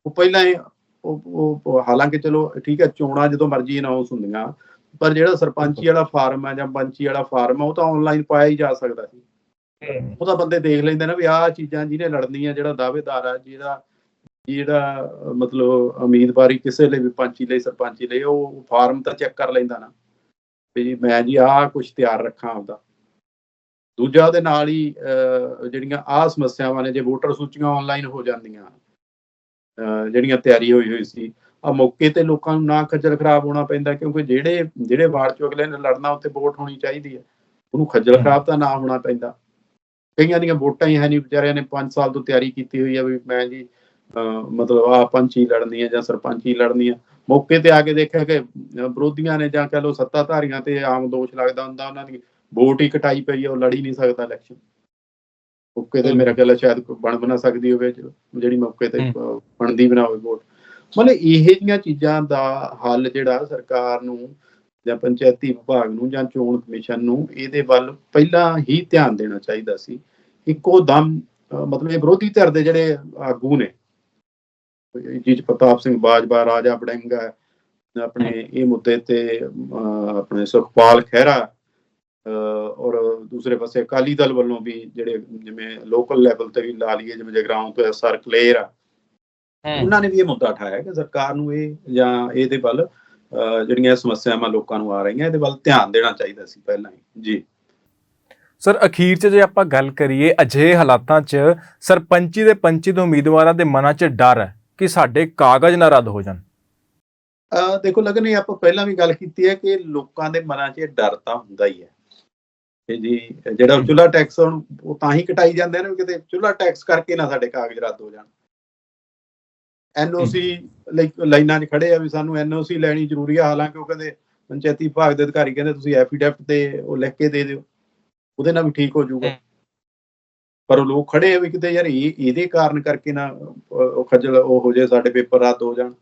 ਉਹ ਪਹਿਲਾਂ ਉਹ ਹਾਲਾਂਕਿ ਚਲੋ ਠੀਕ ਹੈ, ਚੋਣਾਂ ਜਦੋਂ ਮਰਜ਼ੀ ਅਨਾਉਂਸ ਹੁੰਦੀਆਂ, ਪਰ ਜਿਹੜਾ ਸਰਪੰਚੀ ਵਾਲਾ ਫਾਰਮ ਹੈ ਜਾਂ ਪੰਚੀ ਵਾਲਾ ਫਾਰਮ ਹੈ, ਉਹ ਤਾਂ ਆਨਲਾਈਨ ਪਾਇਆ ਹੀ ਜਾ ਸਕਦਾ ਸੀ। ਉਹ ਤਾਂ ਬੰਦੇ ਦੇਖ ਲੈਂਦੇ ਨੇ ਵੀ ਆਹ ਚੀਜ਼ਾਂ ਜਿਹਨੇ ਲੜਨੀਆਂ, ਜਿਹੜਾ ਦਾਅਵੇਦਾਰ ਆ ਜਿਹਦਾ ਜਿਹੜਾ ਮਤਲਬ ਉਮੀਦਵਾਰੀ ਕਿਸੇ ਲਈ ਵੀ ਪੰਚੀ ਲਈ, ਸਰਪੰਚੀ ਲਈ, ਉਹ ਫਾਰਮ ਤਾਂ ਚੈੱਕ ਕਰ ਲੈਂਦਾ ਨਾ। ਵੀ ਮੈਂ ਜੀ ਆਹ ਕੁਝ ਤਿਆਰ ਰੱਖਾਂ ਆਪਦਾ। ਦੂਜਾ ਉਹਦੇ ਨਾਲ ਹੀ ਜਿਹੜੀਆਂ ਆਹ ਸਮੱਸਿਆਵਾਂ ਨੇ ਜੇ ਵੋਟਰ ਸੂਚੀਆਂ ਆਨਲਾਈਨ ਹੋ ਜਾਂਦੀਆਂ ਜਿਹੜੀਆਂ ਤਿਆਰੀ ਹੋਈ ਹੋਈ ਸੀ ਆ ਮੌਕੇ ਤੇ ਲੋਕਾਂ ਨੂੰ ਨਾ ਖੱਜਲ ਖਰਾਬ ਹੋਣਾ ਪੈਂਦਾ ਕਿਉਂਕਿ ਜਿਹੜੇ ਜਿਹੜੇ ਵਾਰਡ ਚੋਂ ਅਗਲੇ ਨੇ ਲੜਨਾ ਉੱਥੇ ਵੋਟ ਹੋਣੀ ਚਾਹੀਦੀ ਹੈ। ਉਹਨੂੰ ਖੱਜਲ ਖਰਾਬ ਤਾਂ ਨਾ ਹੋਣਾ ਪੈਂਦਾ। ਕਈਆਂ ਦੀਆਂ ਵੋਟਾਂ ਹੀ ਹੈ ਨਹੀਂ ਵਿਚਾਰਿਆਂ ਨੇ 5 ਸਾਲ ਤੋਂ ਤਿਆਰੀ ਕੀਤੀ ਹੋਈ ਹੈ ਵੀ ਮੈਂ ਜੀ ਮਤਲਬ ਆ ਪੰਚੀ ਲੜਨੀ ਹੈ ਜਾਂ ਸਰਪੰਚੀ ਲੜਨੀ ਹੈ। ਮੌਕੇ ਤੇ ਆ ਕੇ ਦੇਖਿਆ ਕਿ ਵਿਰੋਧੀਆਂ ਨੇ ਜਾਂ ਕਹ ਲੋ ਸੱਤਾਧਾਰੀਆਂ ਤੇ ਆਮ ਦੋਸ਼ ਲੱਗਦਾ ਹੁੰਦਾ ਉਹਨਾਂ ਦੀ ਵੋਟ ਹੀ ਕਟਾਈ ਪਈ ਹੈ ਉਹ ਲੜ ਹੀ ਨਹੀਂ ਸਕਦਾ ਇਲੈਕਸ਼ਨ ਮੌਕੇ ਤੇ ਮੇਰਾ ਖਿਆਲ ਸ਼ਾਇਦ ਬਣ ਬਣਾ ਸਕਦੀ ਹੋਵੇ ਜਿਹੜੀ ਮੌਕੇ ਤੇ ਬਣਦੀ ਬਣਾ ਹੋਵੇ ਵੋਟ। ਮਤਲਬ ਇਹ ਜਿਹੀਆਂ ਚੀਜ਼ਾਂ ਦਾ ਹੱਲ ਜਿਹੜਾ ਸਰਕਾਰ ਨੂੰ ਜਾਂ ਪੰਚਾਇਤੀ ਵਿਭਾਗ ਨੂੰ ਜਾਂ ਚੋਣ ਕਮਿਸ਼ਨ ਨੂੰ ਇਹਦੇ ਵੱਲ ਪਹਿਲਾਂ ਹੀ ਧਿਆਨ ਦੇਣਾ ਚਾਹੀਦਾ ਸੀ। ਇੱਕੋ ਦਮ ਮਤਲਬ ਇਹ ਵਿਰੋਧੀ ਧਿਰ ਦੇ ਜਿਹੜੇ ਆਗੂ ਨੇ ਜੀਤ ਪ੍ਰਤਾਪ ਸਿੰਘ ਬਾਜਵਾ ਰਾਜਾ ਬੜਿੰਗਾ ਆਪਣੇ ਇਹ ਮੁੱਦੇ ਤੇ ਆਪਣੇ ਸੁਖਪਾਲ ਖਹਿਰਾ ਔਰ ਦੂਸਰੇ ਪਾਸੇ ਅਕਾਲੀ ਦਲ ਵੱਲੋਂ ਵੀ ਜਿਹੜੇ ਜਿਵੇਂ ਲੋਕਲ ਲੈਵਲ ਤੇ ਵੀ ਲਾ ਲਈਏ ਜਿਵੇਂ ਜਗਰਾਉਂ ਤੋਂ ਸਰ ਕਲੇਰ ਆ। ਉਹਨਾਂ ਨੇ ਵੀ ਇਹ ਮੁੱਦਾ ਉਠਾਇਆ ਕਿ ਸਰਕਾਰ ਨੂੰ ਇਹ ਜਾਂ ਇਹਦੇ ਵੱਲ ਜਿਹੜੀਆਂ ਸਮੱਸਿਆਵਾਂ ਲੋਕਾਂ ਨੂੰ ਆ ਰਹੀਆਂ ਇਹਦੇ ਵੱਲ ਧਿਆਨ ਦੇਣਾ ਚਾਹੀਦਾ ਸੀ ਪਹਿਲਾਂ ਹੀ। ਜੀ। ਸਰ ਅਖੀਰ 'ਚ ਜੇ ਆਪਾਂ ਗੱਲ ਕਰੀਏ ਅਜਿਹੇ ਹਾਲਾਤਾਂ 'ਚ ਸਰਪੰਚੀ ਦੇ ਪੰਚੀ ਦੇ ਉਮੀਦਵਾਰਾਂ ਦੇ ਮਨਾਂ 'ਚ ਡਰ ਹੈ। ਕਿ ਸਾਡੇ ਕਾਗਜ਼ ਨਾ ਰੱਦ ਹੋ ਜਾਣ। ਦੇਖੋ ਲਗਨੇ ਆਪਾਂ ਪਹਿਲਾਂ ਵੀ ਗੱਲ ਕੀਤੀ ਹੈ ਕਿ ਲੋਕਾਂ ਦੇ ਮਨਾਂ 'ਚ ਇਹ ਡਰ ਤਾਂ ਹੁੰਦਾ ਹੀ ਹੈ। ਜੀ ਜਿਹੜਾ ਚੁੱਲਾ ਟੈਕਸ ਹੁਣ ਉਹ ਤਾਂ ਹੀ ਕਟਾਈ ਜਾਂਦੇ ਨੇ ਕਿਤੇ ਚੁੱਲਾ ਟੈਕਸ ਕਰਕੇ ਨਾ ਸਾਡੇ ਕਾਗਜ਼ ਰੱਦ ਹੋ ਜਾਣ। ਐਨਓਸੀ ਲਾਈਨਾਂ 'ਚ ਖੜੇ ਆ ਵੀ ਸਾਨੂੰ ਐਨਓਸੀ ਲੈਣੀ ਜ਼ਰੂਰੀ ਆ ਹਾਲਾਂਕਿ ਉਹ ਕਹਿੰਦੇ ਪੰਚਾਇਤੀ ਵਿਭਾਗ ਦੇ ਅਧਿਕਾਰੀ ਕਹਿੰਦੇ ਤੁਸੀਂ ਐਫੀਡੈਵਿਟ ਤੇ ਉਹ ਲਿਖ ਕੇ ਦੇ ਦਿਓ। ਉਹਦੇ ਨਾਲ ਵੀ ਠੀਕ ਹੋ ਜਾਊਗਾ। ਪਰ ਉਹ ਲੋਕ ਖੜੇ ਆ ਵੀ ਕਿਤੇ ਯਾਰ ਇਹ ਇਹਦੇ ਕਾਰਨ ਕਰਕੇ ਨਾ ਉਹ ਖੱਜਲ ਉਹ ਹੋ ਜੇ ਸਾਡੇ ਪੇਪਰ ਰੱਦ ਹੋ ਜਾਣ।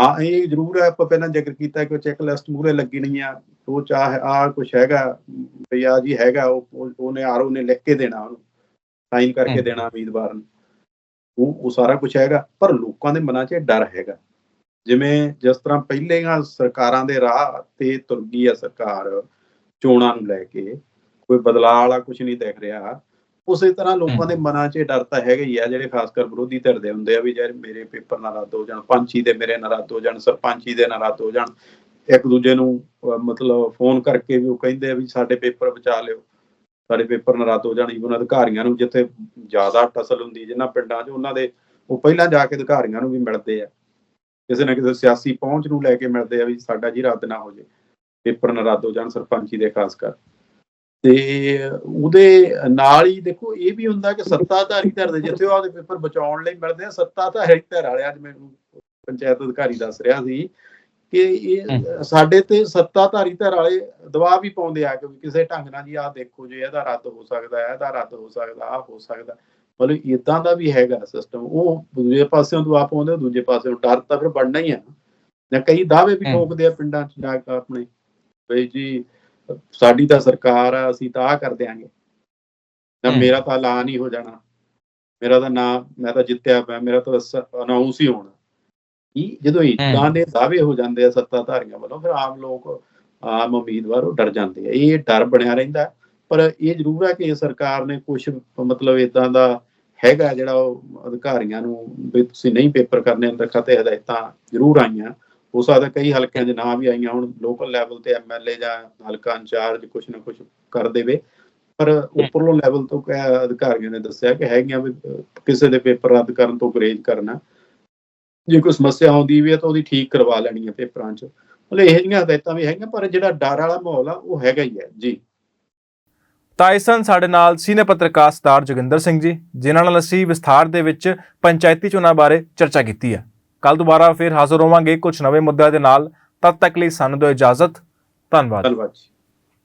ਹਾਂ ਇਹ ਜ਼ਰੂਰ ਹੈ ਆਪਾਂ ਪਹਿਲਾਂ ਜ਼ਿਕਰ ਕੀਤਾ ਕਿ ਚੈੱਕ ਲਿਸਟ ਮੂਰੇ ਲੱਗੀ ਨਹੀਂ ਆ। ਉਹ ਚਾਹ ਆ ਕੁਝ ਹੈਗਾ ਵੀ ਆ ਜੀ ਹੈਗਾ ਉਹ ਉਹ- ਉਹਨੇ ਆਰਓ ਨੇ ਲਿਖ ਕੇ ਦੇਣਾ ਉਹਨੂੰ। ਸਾਈਨ ਕਰਕੇ। ਦੇਣਾ ਉਮੀਦਵਾਰ ਨੂੰ। ਉਹ ਉਹ ਸਾਰਾ ਕੁਝ ਹੈਗਾ ਪਰ ਲੋਕਾਂ ਦੇ ਮਨਾਂ 'ਚ ਡਰ ਹੈਗਾ। ਜਿਵੇਂ ਜਿਸ ਤਰ੍ਹਾਂ ਪਹਿਲੇਆਂ ਸਰਕਾਰਾਂ ਦੇ ਰਾਹ ਤੇ ਤੁਰ ਗਈ ਆ ਸਰਕਾਰ ਚੋਣਾਂ ਨੂੰ ਲੈ ਕੇ ਕੋਈ ਬਦਲਾਅ ਵਾਲਾ ਕੁਝ ਨਹੀਂ ਦਿਖ ਰਿਹਾ। ਉਸੇ ਤਰ੍ਹਾਂ ਲੋਕਾਂ ਦੇ ਮਨਾਂ 'ਚ ਇਹ ਡਰ ਤਾਂ ਹੈਗਾ ਹੀ ਆ ਜਿਹੜੇ ਖਾਸ ਕਰ ਵਿਰੋਧੀ ਧਿਰ ਦੇ ਹੁੰਦੇ ਆ ਵੀ ਯਾਰ ਮੇਰੇ ਪੇਪਰ ਨਾ ਰੱਦ ਹੋ ਜਾਣ ਪੰਚੀ ਦੇ ਮੇਰੇ ਨਾ ਰੱਦ ਹੋ ਜਾਣ ਸਰਪੰਚੀ ਦੇ ਨਾ ਰੱਦ ਹੋ ਜਾਣ। ਇੱਕ ਦੂਜੇ ਨੂੰ ਮਤਲਬ ਫੋਨ ਕਰਕੇ ਵੀ ਉਹ ਕਹਿੰਦੇ ਆ ਵੀ ਸਾਡੇ ਪੇਪਰ ਬਚਾ ਲਿਓ ਸਾਡੇ ਪੇਪਰ ਨਾ ਰੱਦ ਹੋ ਜਾਣ even ਅਧਿਕਾਰੀਆਂ ਨੂੰ ਜਿੱਥੇ ਜ਼ਿਆਦਾ ਟਸਲ ਹੁੰਦੀ ਜਿਨ੍ਹਾਂ ਪਿੰਡਾਂ 'ਚ ਉਹਨਾਂ ਦੇ ਉਹ ਪਹਿਲਾਂ ਜਾ ਕੇ ਅਧਿਕਾਰੀਆਂ ਨੂੰ ਵੀ ਮਿਲਦੇ ਆ। ਕਿਸੇ ਨਾ ਕਿਸੇ ਸਿਆਸੀ ਪਹੁੰਚ ਨੂੰ ਲੈ ਕੇ ਮਿਲਦੇ ਆ ਵੀ ਸਾਡਾ ਜੀ ਰੱਦ ਨਾ ਹੋ ਜੇ ਪੇਪਰ ਨਾ ਰੱਦ ਹੋ ਜਾਣ ਸਰਪੰਚੀ ਦੇ ਖਾਸ ਕਰ। ਤੇ ਉਹਦੇ ਨਾਲ ਹੀ ਦੇਖੋ ਇਹ ਵੀ ਹੁੰਦਾ ਕਿ ਸੱਤਾਧਾਰੀ ਧਿਰ ਦੇ ਜਿੱਥੇ ਉਹ ਆਪਦੇ ਪੇਪਰ ਬਚਾਉਣ ਲਈ ਮਿਲਦੇ ਆ ਸੱਤਾਧਾਰੀ ਧਿਰ ਵਾਲੇ ਅੱਜ ਮੈਨੂੰ ਪੰਚਾਇਤ ਅਧਿਕਾਰੀ ਦੱਸ ਰਿਹਾ ਸੀ ਕਿ ਇਹ ਸਾਡੇ ਤੇ ਸੱਤਾਧਾਰੀ ਧਿਰ ਵਾਲੇ ਦਬਾਅ ਵੀ ਪਾਉਂਦੇ ਆ ਕਿ ਕਿਸੇ ਢੰਗ ਨਾਲ ਜੀ ਆਹ ਦੇਖੋ ਜੇ ਇਹਦਾ ਰੱਦ ਹੋ ਸਕਦਾ ਹੈ ਇਹਦਾ ਰੱਦ ਹੋ ਸਕਦਾ ਆਹ ਹੋ ਸਕਦਾ। ਮਤਲਬ ਇਦਾਂ ਦਾ ਵੀ ਹੈਗਾ ਸਿਸਟਮ ਉਹ ਦੂਜੇ ਪਾਸਿਓਂ ਦਬਾਅ ਪਾਉਂਦੇ ਆ, ਦੂਜੇ ਪਾਸਿਓਂ ਡਰ ਤਾਂ ਫਿਰ ਬਣਨਾ ਹੀ ਆ। ਜਾਂ ਕਈ ਦਾਅਵੇ ਵੀ। ਠੋਕਦੇ ਆ ਪਿੰਡਾਂ 'ਚ ਜਾ ਕੇ ਆਪਣੇ ਬਈ ਜੀ ਸਾਡੀ ਤਾਂ ਸਰਕਾਰ ਆ ਅਸੀਂ ਤਾਂ ਆਹ ਕਰ ਦਿਆਂਗੇ ਹਮ। ਮੇਰਾ ਤਾਂ ਐਲਾਨ ਹੀ ਹੋ ਜਾਣਾ। ਮੇਰਾ ਤਾਂ ਨਾਮ ਮੈਂ ਤਾਂ ਜਿੱਤਿਆ ਪਿਆ ਮੇਰਾ ਤਾਂ ਅਨਾਉਂਸ ਹੀ ਹੋਣਾ। ਇਹ ਜਦੋਂ ਇਦਾਂ ਦੇ ਦਾਅਵੇ ਹੋ ਜਾਂਦੇ ਆ ਸੱਤਾਧਾਰੀਆਂ ਵੱਲੋਂ ਫਿਰ ਆਮ ਲੋਕ ਆਮ ਉਮੀਦਵਾਰ ਉਹ ਡਰ ਜਾਂਦੇ ਆ। ਇਹ ਡਰ ਬਣਿਆ ਰਹਿੰਦਾ। ਪਰ ਇਹ ਜ਼ਰੂਰ ਹੈ ਕਿ ਸਰਕਾਰ ਨੇ ਕੁਝ ਮਤਲਬ ਇਦਾਂ ਦਾ ਹੈਗਾ ਜਿਹੜਾ ਉਹ ਅਧਿਕਾਰੀਆਂ ਨੂੰ ਵੀ ਤੁਸੀਂ ਨਹੀਂ ਪੇਪਰ ਕਰਨੇ ਅੰਦਰ ਖਾਤੇ ਹਦਾਇਤਾਂ ਜ਼ਰੂਰ ਆਈਆਂ। ਹੋ ਸਕਦਾ ਕਈ ਹਲਕਿਆਂ 'ਚ ਨਾ ਵੀ ਆਈਆਂ ਹੁਣ ਲੋਕਲ ਲੈਵਲ ਤੇ ਐਮਐਲਏ ਜਾਂ ਹਲਕਾ ਇੰਚਾਰਜ ਕੁਝ ਨਾ ਕੁਝ ਕਰ ਦੇਵੇ। ਪਰ ਉੱਪਰਲੋਂ ਲੈਵਲ ਤੋਂ ਅਧਿਕਾਰੀਆਂ ਨੇ ਦੱਸਿਆ ਕਿ ਹੈਗੀਆਂ ਵੀ ਕਿਸੇ ਦੇ ਪੇਪਰ ਰੱਦ ਕਰਨ ਤੋਂ ਗੁਰੇਜ਼ ਕਰਨਾ। ਜੇ ਕੋਈ ਸਮੱਸਿਆ ਆਉਂਦੀ ਵੀ ਹੈ ਤਾਂ ਉਹਦੀ ਠੀਕ ਕਰਵਾ ਲੈਣੀ ਹੈ ਪੇਪਰਾਂ 'ਚ। ਮਤਲਬ ਇਹੋ ਜਿਹੀਆਂ ਹਦਾਇਤਾਂ ਵੀ ਹੈਗੀਆਂ ਪਰ ਜਿਹੜਾ ਡਰ ਵਾਲਾ ਮਾਹੌਲ ਆ ਉਹ ਹੈਗਾ ਹੀ ਹੈ। ਜੀ। ਤਾਂ ਇਸ ਸਨ ਸਾਡੇ ਨਾਲ ਸੀਨੀਅਰ ਪੱਤਰਕਾਰ ਸਤਾਰ ਜੋਗਿੰਦਰ ਸਿੰਘ ਜੀ ਜਿਨ੍ਹਾਂ ਨਾਲ ਅਸੀਂ ਵਿਸਥਾਰ ਦੇ ਵਿੱਚ ਪੰਚਾਇਤੀ ਚੋਣਾਂ ਬਾਰੇ ਚਰਚਾ ਕੀਤੀ ਹੈ। ਕੱਲ ਦੁਬਾਰਾ ਫਿਰ ਹਾਜ਼ਰ ਹੋਵਾਂਗੇ ਕੁਝ ਨਵੇਂ ਮੁੱਦਿਆਂ ਦੇ ਨਾਲ। ਤਦ ਤੱਕ ਲਈ ਸਾਨੂੰ ਦਿਓ ਇਜਾਜ਼ਤ। ਧੰਨਵਾਦ। ਧੰਨਵਾਦ